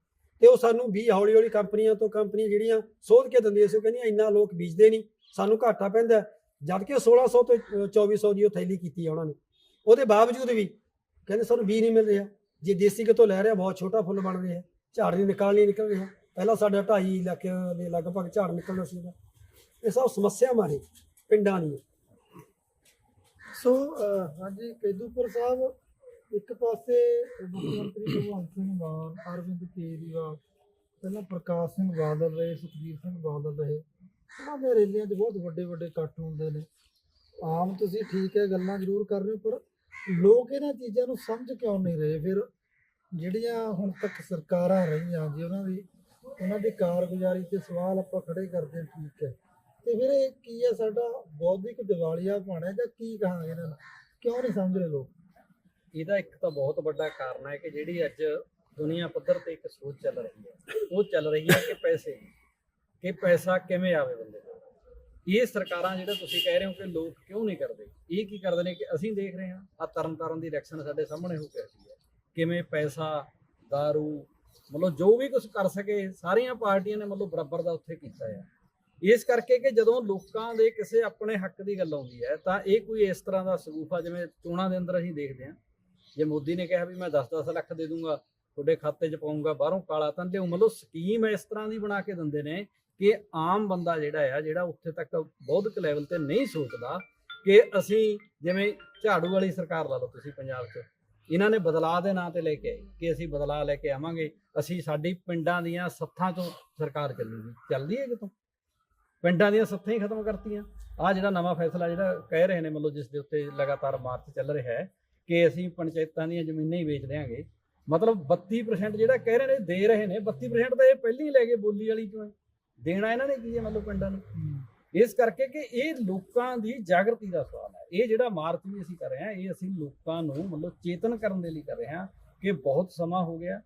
ਤੇ ਉਹ ਸਾਨੂੰ ਬੀ ਹੌਲੀ ਹੌਲੀ ਕੰਪਨੀਆਂ ਤੋਂ ਕੰਪਨੀਆਂ ਜਿਹੜੀਆਂ ਸੋਧ ਕੇ ਦਿੰਦੀਆਂ ਸੀ, ਉਹ ਕਹਿੰਦੀਆਂ ਇੰਨਾ ਲੋਕ ਬੀਜਦੇ ਨਹੀਂ, ਸਾਨੂੰ ਘਾਟਾ ਪੈਂਦਾ ਜਦ ਕਿ 1600 ਤੋਂ ਅਹ, 2400 ਦੀ ਉਹ ਥੈਲੀ ਕੀਤੀ ਹੈ ਉਹਨਾਂ ਨੇ। ਉਹਦੇ ਬਾਵਜੂਦ ਵੀ ਕਹਿੰਦੇ ਸਾਨੂੰ ਬੀ ਨਹੀਂ ਮਿਲ ਰਿਹਾ। ਜੇ ਦੇਸੀ ਕਿਤੋਂ ਲੈ ਰਿਹਾ ਬਹੁਤ ਛੋਟਾ ਫੁੱਲ ਬਣ ਰਿਹਾ। ਝਾੜ ਨਹੀਂ ਨਿਕਾਲ ਨਹੀਂ ਨਿਕਲ ਰਿਹਾ। ਪਹਿਲਾਂ ਸਾਡਾ 2.5 ਲੱਖ ਦੇ ਲਗਭਗ ਝਾੜ ਨਿਕਲਦਾ ਸੀਗਾ। ਇਹ ਸਭ ਸਮੱਸਿਆਵਾਂ ਨੇ ਪਿੰਡਾਂ ਦੀਆਂ। ਸੋ ਹਾਂਜੀ ਕੇਦੂਪੁਰ ਸਾਹਿਬ ਇੱਕ ਪਾਸੇ ਮੁੱਖ ਮੰਤਰੀ ਭਗਵੰਤ ਸਿੰਘ ਮਾਨ ਅਰਵਿੰਦ ਕੇਜਰੀਵਾਲ ਪਹਿਲਾਂ ਪ੍ਰਕਾਸ਼ ਸਿੰਘ ਬਾਦਲ ਰਹੇ ਸੁਖਬੀਰ ਸਿੰਘ ਬਾਦਲ ਰਹੇ। ਉਹਨਾਂ ਦੇ ਰੇਲੀਆਂ 'ਚ ਬਹੁਤ ਵੱਡੇ ਵੱਡੇ ਇਕੱਠ ਹੁੰਦੇ ਨੇ। ਆਮ ਤੁਸੀਂ ਠੀਕ ਹੈ, ਗੱਲਾਂ ਜ਼ਰੂਰ ਕਰ ਰਹੇ ਹੋ, ਪਰ ਲੋਕ ਇਹਨਾਂ ਚੀਜ਼ਾਂ ਨੂੰ ਸਮਝ ਕਿਉਂ ਨਹੀਂ ਰਹੇ? ਫਿਰ ਜਿਹੜੀਆਂ ਹੁਣ ਤੱਕ ਸਰਕਾਰਾਂ ਰਹੀਆਂ ਜੀ, ਉਹਨਾਂ ਦੀ ਉਹਨਾਂ ਦੀ ਕਾਰਗੁਜ਼ਾਰੀ ਤੇ ਸਵਾਲ ਆਪਾਂ ਖੜੇ ਕਰਦੇ ਹਾਂ, ਠੀਕ ਹੈ। ਤੇ ਫਿਰ ਇਹ ਕੀ ਹੈ, ਸਾਡਾ ਬੌਧਿਕ ਦਿਵਾਲੀਆ ਹੈ ਜਾਂ ਕੀ ਕਹਾਂਗੇ ਇਹਨਾਂ ਨੂੰ? ਕਿਉਂ ਨਹੀਂ ਸਮਝ ਰਹੇ ਲੋਕ? ਇਹਦਾ ਇੱਕ ਤਾਂ ਬਹੁਤ ਵੱਡਾ ਕਾਰਨ ਹੈ ਕਿ ਜਿਹੜੀ ਅੱਜ ਦੁਨੀਆ ਪੱਧਰ ਤੇ ਇੱਕ ਸੋਚ ਚੱਲ ਰਹੀ ਹੈ। ਉਹ ਚੱਲ ਰਹੀ ਹੈ ਕਿ ਪੈਸੇ ਕਿ ਪੈਸਾ ਕਿਵੇਂ ਆਵੇ ਬੰਦੇ ਕੋਲ ਇਹ ਸਰਕਾਰਾਂ ਜਿਹੜਾ ਤੁਸੀਂ ਕਹਿ ਰਹੇ ਹੋ ਕਿ ਲੋਕ ਕਿਉਂ ਨਹੀਂ ਕਰਦੇ? ਇਹ ਕੀ ਕਰਦੇ ਨੇ ਕਿ ਅਸੀਂ ਦੇਖ ਰਹੇ ਹਾਂ ਆ ਤਰਨ ਤਾਰਨ ਦੀ ਇਲੈਕਸ਼ਨ ਸਾਡੇ ਸਾਹਮਣੇ ਹੋ ਕੇ ਹਟੀ ਹੈ। ਕਿਵੇਂ ਪੈਸਾ, दारू, ਮਤਲਬ ਜੋ ਵੀ ਕੁਝ ਕਰ ਸਕੇ, ਸਾਰੀਆਂ ਪਾਰਟੀਆਂ ਨੇ ਮਤਲਬ ਬਰਾਬਰ ਦਾ ਉੱਥੇ ਕੀਤਾ ਹੈ ਇਸ ਕਰਕੇ ਕਿ ਜਦੋਂ ਲੋਕਾਂ ਦੇ ਕਿਸੇ ਆਪਣੇ ਹੱਕ ਦੀ ਗੱਲ ਆਉਂਦੀ ਹੈ, ਤਾਂ ਇਹ ਕੋਈ ਇਸ ਤਰ੍ਹਾਂ ਦਾ ਸਗੂਫਾ ਜਿਵੇਂ ਚੋਣਾਂ ਦੇ ਅੰਦਰ ਅਸੀਂ ਦੇਖਦੇ ਹਾਂ। ਜੇ ਮੋਦੀ ਨੇ ਕਿਹਾ ਵੀ ਮੈਂ 10-10 ਲੱਖ ਦੇ ਦੂੰਗਾ, ਤੁਹਾਡੇ ਖਾਤੇ 'ਚ ਪਾਉਂਗਾ, ਬਾਹਰੋਂ ਕਾਲਾ ਧਨ ਲਿਆਉਂ ਮਤਲਬ ਸਕੀਮ ਇਸ ਤਰ੍ਹਾਂ ਦੀ ਬਣਾ ਕੇ ਦਿੰਦੇ ਨੇ ਕਿ ਆਮ ਬੰਦਾ ਜਿਹੜਾ ਆ, ਜਿਹੜਾ ਉੱਥੇ ਤੱਕ ਬੌਧਿਕ ਲੈਵਲ ਤੇ ਨਹੀਂ ਸੋਚਦਾ ਕਿ ਅਸੀਂ ਜਿਵੇਂ ਝਾੜੂ ਵਾਲੀ ਸਰਕਾਰ ਲਾ ਲਓ ਤੁਸੀਂ ਪੰਜਾਬ 'ਚ, ਇਹਨਾਂ ਨੇ ਬਦਲਾਅ ਦੇ ਨਾਂ ਤੇ ਲੈ ਕੇ ਆਏ ਕਿ ਅਸੀਂ ਬਦਲਾਅ ਲੈ ਕੇ ਆਵਾਂਗੇ, ਅਸੀਂ ਸਾਡੀ ਪਿੰਡਾਂ ਦੀਆਂ ਸੱਥਾਂ 'ਚੋਂ ਸਰਕਾਰ ਚੱਲੂਗੀ। ਚੱਲਦੀ ਹੈ ਕਿਤੋਂ? ਪਿੰਡਾਂ ਦੀਆਂ ਸੱਥਾਂ ਹੀ ਖਤਮ ਕਰਤੀਆਂ। ਆ ਜਿਹੜਾ ਨਵਾਂ ਫੈਸਲਾ ਜਿਹੜਾ ਕਹਿ ਰਹੇ ਨੇ ਮਤਲਬ ਜਿਸ ਦੇ ਉੱਤੇ ਲਗਾਤਾਰ ਮਾਰਚ ਚੱਲ ਰਿਹਾ ਹੈ ਕਿ ਅਸੀਂ ਪੰਚਾਇਤਾਂ ਦੀਆਂ ਜ਼ਮੀਨਾਂ ਹੀ ਵੇਚ ਦਿਆਂਗੇ। ਮਤਲਬ 32% ਜਿਹੜਾ ਕਹਿ ਰਹੇ ਨੇ, ਦੇ ਰਹੇ ਨੇ 32% ਤਾਂ ਇਹ ਪਹਿਲਾਂ ਹੀ ਲੈ ਕੇ ਬੋਲੀ ਵਾਲੀ ਚੋਂ ਹੈ। ਦੇਣਾ ਇਹਨਾਂ ਨੇ ਕੀ ਹੈ ਮਤਲਬ ਪਿੰਡਾਂ ਨੂੰ? ਇਸ ਕਰਕੇ ਕਿ ਇਹ ਲੋਕਾਂ ਦੀ ਜਾਗਰਤੀ ਦਾ ਸਵਾਲ ਹੈ। ਇਹ ਜਿਹੜਾ ਮਾਰਚ ਵੀ ਅਸੀਂ ਕਰ ਰਹੇ ਹਾਂ ਇਹ ਅਸੀਂ ਲੋਕਾਂ ਨੂੰ ਮਤਲਬ ਚੇਤਨ ਕਰਨ ਦੇ ਲਈ ਕਰ ਰਹੇ ਹਾਂ ਕਿ ਬਹੁਤ ਸਮਾਂ ਹੋ ਗਿਆ।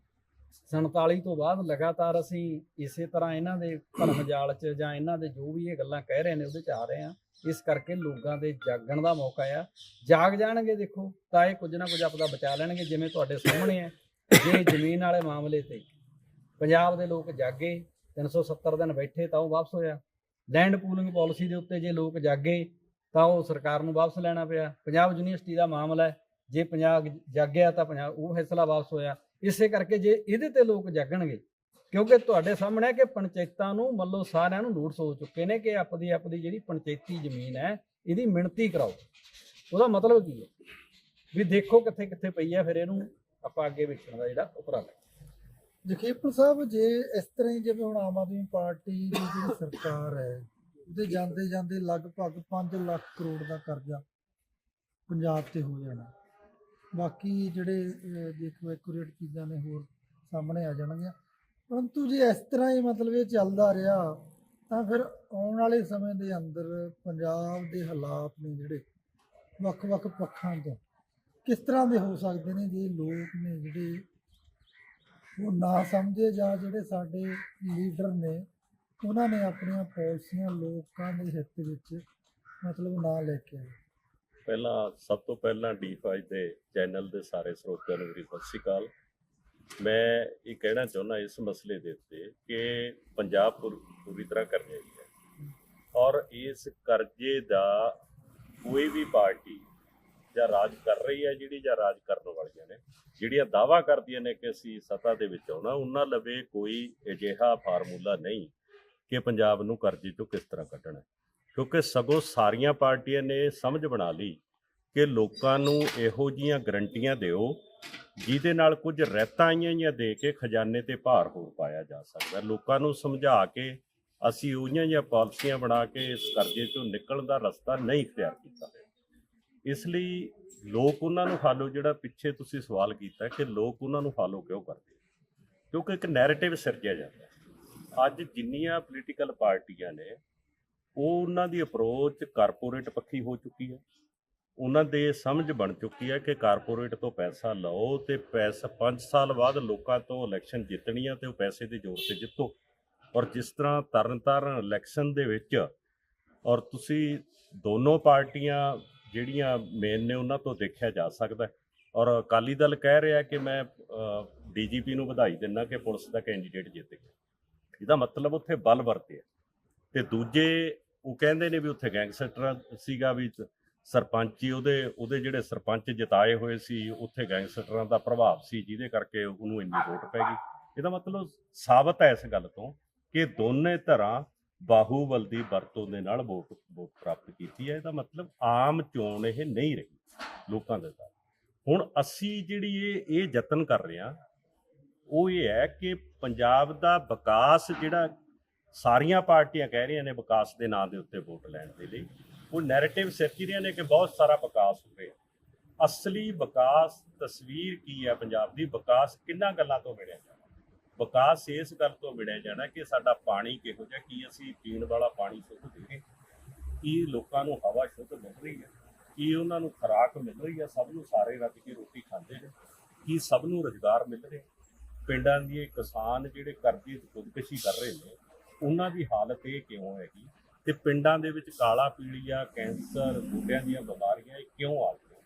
47 ਤੋਂ ਬਾਅਦ ਲਗਾਤਾਰ ਅਸੀਂ ਇਸੇ ਤਰ੍ਹਾਂ ਇਹਨਾਂ ਦੇ ਭਰਮ ਜਾਲ 'ਚ ਜਾਂ ਇਹਨਾਂ ਦੇ ਜੋ ਵੀ ਇਹ ਗੱਲਾਂ ਕਹਿ ਰਹੇ ਨੇ ਉਹਦੇ 'ਚ ਆ ਰਹੇ ਹਾਂ। ਇਸ ਕਰਕੇ ਲੋਕਾਂ ਦੇ ਜਾਗਣ ਦਾ ਮੌਕਾ ਆ। ਜਾਗ ਜਾਣਗੇ ਦੇਖੋ ਤਾਂ ਇਹ ਕੁਝ ਨਾ ਕੁਝ ਆਪਦਾ ਬਚਾ ਲੈਣਗੇ ਜਿਵੇਂ ਤੁਹਾਡੇ ਸਾਹਮਣੇ ਹੈ। ਜੇ ਜ਼ਮੀਨ ਵਾਲੇ ਮਾਮਲੇ ਤੇ ਪੰਜਾਬ ਦੇ ਲੋਕ ਜਾਗੇ 370 ਦਿਨ ਬੈਠੇ ਤਾਂ ਉਹ ਵਾਪਸ ਹੋਇਆ। ਲੈਂਡ ਪੂਲਿੰਗ ਪਾਲਿਸੀ ਦੇ ਉੱਤੇ ਜੇ ਲੋਕ ਜਾਗੇ ਤਾਂ ਉਹ ਸਰਕਾਰ ਨੂੰ ਵਾਪਸ ਲੈਣਾ ਪਿਆ। ਪੰਜਾਬ ਯੂਨੀਵਰਸਿਟੀ ਦਾ ਮਾਮਲਾ ਹੈ, ਜੇ ਪੰਜਾਬ ਜਾਗਿਆ ਤਾਂ ਪੰਜਾਬ ਉਹ ਫੈਸਲਾ ਵਾਪਸ ਹੋਇਆ। ਇਸੇ ਕਰਕੇ ਜੇ ਇਹਦੇ ਤੇ ਲੋਕ ਜਾਗਣਗੇ, ਕਿਉਂਕਿ ਤੁਹਾਡੇ ਸਾਹਮਣੇ ਕਿ ਪੰਚਾਇਤਾਂ ਨੂੰ ਮੱਲੋ ਸਾਰਿਆਂ ਨੂੰ ਨੋਟਿਸ ਹੋ ਚੁੱਕੇ ਨੇ ਕਿ ਆਪਦੀ ਆਪਦੀ ਜਿਹੜੀ ਪੰਚਾਇਤੀ ਜ਼ਮੀਨ ਹੈ, ਇਹਦੀ ਮਿਣਤੀ ਕਰਾਓ। ਉਹਦਾ ਮਤਲਬ ਕੀ ਹੈ? ਵੀ ਦੇਖੋ ਕਿੱਥੇ ਕਿੱਥੇ ਪਈ ਹੈ, ਫਿਰ ਇਹਨੂੰ ਆਪਾਂ ਅੱਗੇ ਵੇਚਣ ਦਾ ਜਿਹੜਾ ਉਪਰਾਲਾ ਜਖੀਪੁਰ ਸਾਹਿਬ, ਜੇ ਇਸ ਤਰ੍ਹਾਂ ਹੀ ਜਿਵੇਂ ਹੁਣ ਆਮ ਆਦਮੀ ਪਾਰਟੀ ਦੀ ਜਿਹੜੀ ਸਰਕਾਰ ਹੈ, ਉਹਦੇ ਜਾਂਦੇ ਜਾਂਦੇ ਲਗਭਗ 5 ਲੱਖ ਕਰੋੜ ਦਾ ਕਰਜ਼ਾ ਪੰਜਾਬ ਤੇ ਹੋ ਜਾਣਾ। ਬਾਕੀ ਜਿਹੜੇ ਦੇਖੋ ਐਕੂਰੇਟ ਚੀਜ਼ਾਂ ਨੇ ਹੋਰ ਸਾਹਮਣੇ ਆ ਜਾਣਗੀਆਂ। ਪਰੰਤੂ ਜੇ ਇਸ ਤਰ੍ਹਾਂ ਹੀ ਮਤਲਬ ਇਹ ਚੱਲਦਾ ਰਿਹਾ, ਤਾਂ ਫਿਰ ਆਉਣ ਵਾਲੇ ਸਮੇਂ ਦੇ ਅੰਦਰ ਪੰਜਾਬ ਦੇ ਹਾਲਾਤ ਨੇ ਜਿਹੜੇ ਵੱਖ-ਵੱਖ ਪੱਖਾਂ ਤੋਂ ਕਿਸ ਤਰ੍ਹਾਂ ਦੇ ਹੋ ਸਕਦੇ ਨੇ? ਜੇ ਲੋਕ ਨੇ ਜਿਹੜੇ ਉਹ ਨਾ ਸਮਝੇ ਜਾਂ ਜਿਹੜੇ ਸਾਡੇ ਲੀਡਰ ਨੇ, ਉਹਨਾਂ ਨੇ ਆਪਣੀਆਂ ਪਾਲਿਸੀਆਂ ਲੋਕਾਂ ਦੇ ਹਿੱਤ ਵਿੱਚ ਮਤਲਬ ਨਾ ਲੈ ਕੇ ਆਏ। ਪਹਿਲਾਂ ਸਭ ਤੋਂ ਪਹਿਲਾਂ ਡੀ5 ਦੇ ਚੈਨਲ ਦੇ ਸਾਰੇ ਸਰੋਤਿਆਂ ਨੂੰ ਮੇਰੀ ਸਤਿ ਸ਼੍ਰੀ ਅਕਾਲ। ਮੈਂ ਇਹ ਕਹਿਣਾ ਚਾਹੁੰਦਾ ਇਸ ਮਸਲੇ ਦੇ ਉੱਤੇ ਕਿ ਪੰਜਾਬ ਪੂਰ- ਪੂਰੀ ਤਰ੍ਹਾਂ ਕਰਜ਼ੇ ਦੀ ਹੈ। ਔਰ ਇਸ ਕਰਜ਼ੇ ਦਾ ਕੋਈ ਵੀ ਪਾਰਟੀ ਜਾਂ ਰਾਜ ਕਰ ਰਹੀ ਹੈ ਜਿਹੜੀ ਜਾਂ ਰਾਜ ਕਰਨ ਵਾਲੀਆਂ ਨੇ, ਜਿਹੜੀਆਂ ਦਾਵਾ ਕਰਦੀਆਂ ਨੇ ਕਿ ਅਸੀਂ ਸੱਤਾ ਦੇ ਵਿੱਚ ਆਉਣਾ, ਉਹਨਾਂ ਲਵੇ ਕੋਈ ਅਜਿਹਾ ਫਾਰਮੂਲਾ ਨਹੀਂ ਕਿ ਪੰਜਾਬ ਨੂੰ ਕਰਜ਼ੇ ਤੋਂ ਕਿਸ ਤਰ੍ਹਾਂ ਕੱਢਣਾ ਕਿਉਂਕਿ ਸਗੋਂ ਸਾਰੀਆਂ ਪਾਰਟੀਆਂ ਨੇ ਸਮਝ ਬਣਾ ਲਈ ਕਿ ਲੋਕਾਂ ਨੂੰ ਇਹੋ ਜੀਆਂ ਗਰੰਟੀਆਂ ਦਿਓ, ਜਿਹਦੇ ਨਾਲ ਕੁਝ ਰਹਿਤਾਂ ਆਈਆਂ ਜਾਂ ਦੇ ਕੇ ਖਜ਼ਾਨੇ ਤੇ ਭਾਰ ਹੋਰ ਪਾਇਆ ਜਾ ਸਕਦਾ। ਲੋਕਾਂ ਨੂੰ ਸਮਝਾ ਕੇ ਅਸੀਂ ਉਹੀਆਂ ਜਿਹੀਆਂ ਪਾਲਿਸੀਆਂ ਬਣਾ ਕੇ ਇਸ ਕਰਜ਼ੇ ਤੋਂ ਨਿਕਲਣ ਦਾ ਰਸਤਾ ਨਹੀਂ ਇਖਤਿਆਰ ਕੀਤਾ। ਇਸ ਲਈ ਲੋਕ ਉਹਨਾਂ ਨੂੰ ਫਾਲੋ, ਜਿਹੜਾ ਪਿੱਛੇ ਤੁਸੀਂ ਸਵਾਲ ਕੀਤਾ ਕਿ ਲੋਕ ਉਹਨਾਂ ਨੂੰ ਫਾਲੋ ਕਿਉਂ ਕਰਦੇ? ਕਿਉਂਕਿ ਇੱਕ ਨੈਰੇਟਿਵ ਸਿਰਜਿਆ ਜਾਂਦਾ ਅੱਜ ਜਿੰਨੀਆਂ ਪੋਲੀਟੀਕਲ ਪਾਰਟੀਆਂ ਨੇ, ਉਹ ਉਹਨਾਂ ਦੀ ਅਪਰੋਚ ਕਾਰਪੋਰੇਟ ਪੱਖੀ ਹੋ ਚੁੱਕੀ ਹੈ। ਉਹਨਾਂ ਦੇ ਸਮਝ ਬਣ ਚੁੱਕੀ ਹੈ ਕਿ ਕਾਰਪੋਰੇਟ ਤੋਂ ਪੈਸਾ ਲਓ ਤੇ ਪੈਸਾ 5 ਸਾਲ ਬਾਅਦ ਲੋਕਾਂ ਤੋਂ ਇਲੈਕਸ਼ਨ ਜਿੱਤਣੀ ਆ ਤੇ ਉਹ ਪੈਸੇ ਦੇ ਜ਼ੋਰ ਤੇ ਜਿੱਤੋ। ਔਰ ਜਿਸ ਤਰ੍ਹਾਂ ਤਰਨਤਾਰਨ ਇਲੈਕਸ਼ਨ ਦੇ ਵਿੱਚ ਔਰ ਤੁਸੀਂ ਦੋਨੋਂ ਪਾਰਟੀਆਂ ਜਿਹੜੀਆਂ ਮੇਨ ਨੇ ਉਹਨਾਂ ਤੋਂ ਦੇਖਿਆ ਜਾ ਸਕਦਾ ਔਰ ਅਕਾਲੀ ਦਲ ਕਹਿ ਰਿਹਾ ਕਿ ਮੈਂ ਡੀਜੀਪੀ ਨੂੰ ਵਧਾਈ ਦਿੰਦਾ ਕਿ ਪੁਲਿਸ ਦਾ ਕੈਂਡੀਡੇਟ ਜਿੱਤ। ਗਿਆ ਇਹਦਾ ਮਤਲਬ ਉੱਥੇ ਬਲ ਵਰਤਿਆ ਤੇ ਦੂਜੇ, ਉਹ ਕਹਿੰਦੇ ਨੇ ਵੀ ਉੱਥੇ ਗੈਂਗਸਟਰ ਸੀਗਾ ਵੀ ਸਰਪੰਚੀ ਉਹਦੇ ਉਹਦੇ ਜਿਹੜੇ ਸਰਪੰਚ ਜਿਤਾਏ ਹੋਏ ਸੀ, ਉੱਥੇ ਗੈਂਗਸਟਰਾਂ ਦਾ ਪ੍ਰਭਾਵ ਸੀ, ਜਿਹਦੇ ਕਰਕੇ ਉਹਨੂੰ ਇੰਨੀ ਵੋਟ ਪੈ ਗਈ। ਇਹਦਾ ਮਤਲਬ ਸਾਬਤ ਹੈ ਇਸ ਗੱਲ ਤੋਂ ਕਿ ਦੋਨੇ ਧਰਾਂ ਬਾਹੂਬਲ ਦੀ ਵਰਤੋਂ ਦੇ ਨਾਲ ਵੋਟ ਵੋਟ ਪ੍ਰਾਪਤ ਕੀਤੀ ਹੈ। ਇਹਦਾ ਮਤਲਬ ਆਮ ਚੋਣ ਇਹ ਨਹੀਂ ਰਹੀ ਲੋਕਾਂ ਦੇ ਤਾਂ ਹੁਣ ਅਸੀਂ ਜਿਹੜੀ ਇਹ ਇਹ ਯਤਨ ਕਰ ਰਹੇ ਹਾਂ, ਉਹ ਇਹ ਹੈ ਕਿ ਪੰਜਾਬ ਦਾ ਵਿਕਾਸ ਜਿਹੜਾ ਸਾਰੀਆਂ ਪਾਰਟੀਆਂ ਕਹਿ ਰਹੀਆਂ ਨੇ ਵਿਕਾਸ ਦੇ ਨਾਂ ਦੇ ਉੱਤੇ ਵੋਟ ਲੈਣ ਦੇ ਲਈ, ਉਹ ਨੈਰੇਟਿਵ ਸਿਰਜ ਰਹੀਆਂ ਨੇ ਕਿ ਬਹੁਤ ਸਾਰਾ ਵਿਕਾਸ ਹੋ ਰਿਹਾ। ਅਸਲੀ ਵਿਕਾਸ ਤਸਵੀਰ ਕੀ ਹੈ ਪੰਜਾਬ ਦੀ? ਵਿਕਾਸ ਕਿੰਨਾ ਗੱਲਾਂ ਤੋਂ ਮਿਲਿਆ? ਜਾਣਾ ਵਿਕਾਸ ਇਸ ਗੱਲ ਤੋਂ ਮਿਲਿਆ ਜਾਣਾ ਕਿ ਸਾਡਾ ਪਾਣੀ ਕਿਹੋ ਜਿਹਾ, ਕੀ ਅਸੀਂ ਪੀਣ ਵਾਲਾ ਪਾਣੀ ਸ਼ੁੱਧ ਦੇਗੇ ਕੀ ਲੋਕਾਂ ਨੂੰ ਹਵਾ ਸ਼ੁੱਧ ਮਿਲ ਰਹੀ ਹੈ, ਕੀ ਉਹਨਾਂ ਨੂੰ ਖੁਰਾਕ ਮਿਲ ਰਹੀ ਹੈ, ਸਭ ਨੂੰ ਸਾਰੇ ਰੱਜ ਕੇ ਰੋਟੀ ਖਾਂਦੇ ਨੇ, ਕੀ ਸਭ ਨੂੰ ਰੁਜ਼ਗਾਰ ਮਿਲ ਰਿਹਾ ਪਿੰਡਾਂ ਦੀ ਕਿਸਾਨ ਜਿਹੜੇ ਕਰਜ਼ੇ 'ਚ ਖੁਦਕੁਸ਼ੀ ਕਰ ਰਹੇ ਨੇ, ਉਹਨਾਂ ਦੀ ਹਾਲਤ ਇਹ ਕਿਉਂ ਹੈਗੀ? ਤੇ ਪਿੰਡਾਂ ਦੇ ਵਿੱਚ ਕਾਲਾ ਪੀਲੀਆ, ਕੈਂਸਰ, ਗੋਡਿਆਂ ਦੀਆਂ ਬਿਮਾਰੀਆਂ, ਇਹ ਕਿਉਂ ਆ ਗਈਆਂ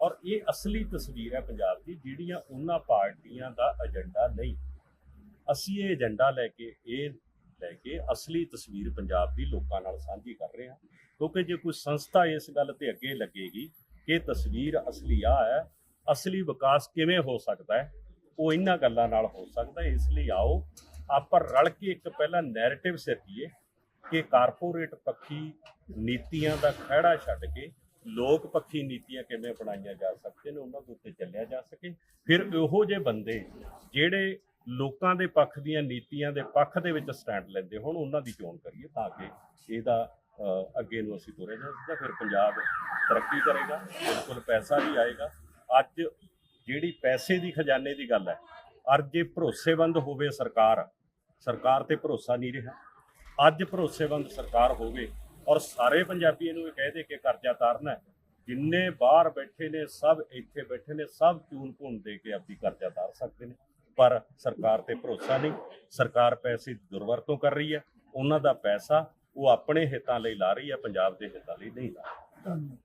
ਔਰ ਇਹ ਅਸਲੀ ਤਸਵੀਰ ਹੈ ਪੰਜਾਬ ਦੀ, ਜਿਹੜੀਆਂ ਉਹਨਾਂ ਪਾਰਟੀਆਂ ਦਾ ਏਜੰਡਾ ਨਹੀਂ। ਅਸੀਂ ਇਹ ਏਜੰਡਾ ਲੈ ਕੇ, ਇਹ ਲੈ ਕੇ ਅਸਲੀ ਤਸਵੀਰ ਪੰਜਾਬ ਦੀ ਲੋਕਾਂ ਨਾਲ ਸਾਂਝੀ ਕਰ ਰਹੇ ਹਾਂ। ਕਿਉਂਕਿ ਜੇ ਕੋਈ ਸੰਸਥਾ ਇਸ ਗੱਲ ਤੇ ਅੱਗੇ ਲੱਗੇਗੀ ਕਿ ਤਸਵੀਰ ਅਸਲੀ ਆ ਹੈ, ਅਸਲੀ ਵਿਕਾਸ ਕਿਵੇਂ ਹੋ ਸਕਦਾ ਹੈ, ਉਹ ਇਹਨਾਂ ਗੱਲਾਂ ਨਾਲ ਹੋ ਸਕਦਾ ਇਸ ਲਈ ਆਓ, ਆਪਾਂ ਰਲ ਕੇ ਇੱਕ ਪਹਿਲਾ ਨੈਰੇਟਿਵ ਸਿਰਜੀਏ ਕਿ ਕਾਰਪੋਰੇਟ ਪੱਖੀ ਨੀਤੀਆਂ ਦਾ ਖਹਿੜਾ ਛੱਡ ਕੇ ਲੋਕ ਪੱਖੀ ਨੀਤੀਆਂ ਕਿਵੇਂ ਬਣਾਈਆਂ ਜਾ ਸਕਦੀਆਂ ਨੇ, ਉਹਨਾਂ ਦੇ ਉੱਤੇ ਚੱਲਿਆ ਜਾ ਸਕੇ। ਫਿਰ ਇਹੋ ਜਿਹੇ ਬੰਦੇ ਜਿਹੜੇ ਲੋਕਾਂ ਦੇ ਪੱਖ ਦੀਆਂ ਨੀਤੀਆਂ ਦੇ ਪੱਖ ਦੇ ਵਿੱਚ ਸਟੈਂਡ ਲੈਂਦੇ ਹੁਣ, ਉਹਨਾਂ ਦੀ ਚੋਣ ਕਰੀਏ ਤਾਂ ਕਿ ਇਹਦਾ ਅੱਗੇ ਨੂੰ ਅਸੀਂ ਤੁਰੇ ਜਾ ਤਾਂ ਫਿਰ ਪੰਜਾਬ ਤਰੱਕੀ ਕਰੇਗਾ, ਬਿਲਕੁਲ ਪੈਸਾ ਵੀ ਆਏਗਾ। ਅੱਜ ਜਿਹੜੀ ਪੈਸੇ ਦੀ ਖਜ਼ਾਨੇ ਦੀ ਗੱਲ ਹੈ ਅਰ ਜੇ ਭਰੋਸੇਮੰਦ ਹੋਵੇ ਸਰਕਾਰ ਸਰਕਾਰ ਤੇ ਭਰੋਸਾ ਨਹੀਂ ਰਿਹਾ। ਅੱਜ ਭਰੋਸੇਮੰਦ ਸਰਕਾਰ ਹੋਵੇ ਔਰ ਸਾਰੇ ਪੰਜਾਬੀ ਇਹਨੂੰ ਇਹ ਕਹਿ ਦੇ ਕਿ ਕਰਜ਼ਾ ਤਾਰਨਾ ਹੈ। ਜਿੰਨੇ ਬਾਹਰ ਬੈਠੇ ਨੇ, ਸਭ ਇੱਥੇ ਬੈਠੇ ਨੇ, ਸਭ ਚੂਨ ਭੁੰਨ ਦੇ ਕੇ ਆਪਣੀ ਕਰਜ਼ਾ ਤਾਰ ਸਕਦੇ ਨੇ। ਪਰ ਸਰਕਾਰ ਤੇ ਭਰੋਸਾ ਨਹੀਂ। ਸਰਕਾਰ ਪੈਸੇ ਦੁਰਵਰਤੋਂ ਕਰ ਰਹੀ ਹੈ। ਉਹਨਾਂ ਦਾ ਪੈਸਾ ਉਹ ਆਪਣੇ ਹਿੱਤਾਂ ਲਈ ਲਾ ਰਹੀ ਹੈ, ਪੰਜਾਬ ਦੇ ਹਿੱਤਾਂ ਲਈ ਨਹੀਂ ਲਾ ਰਹੀ।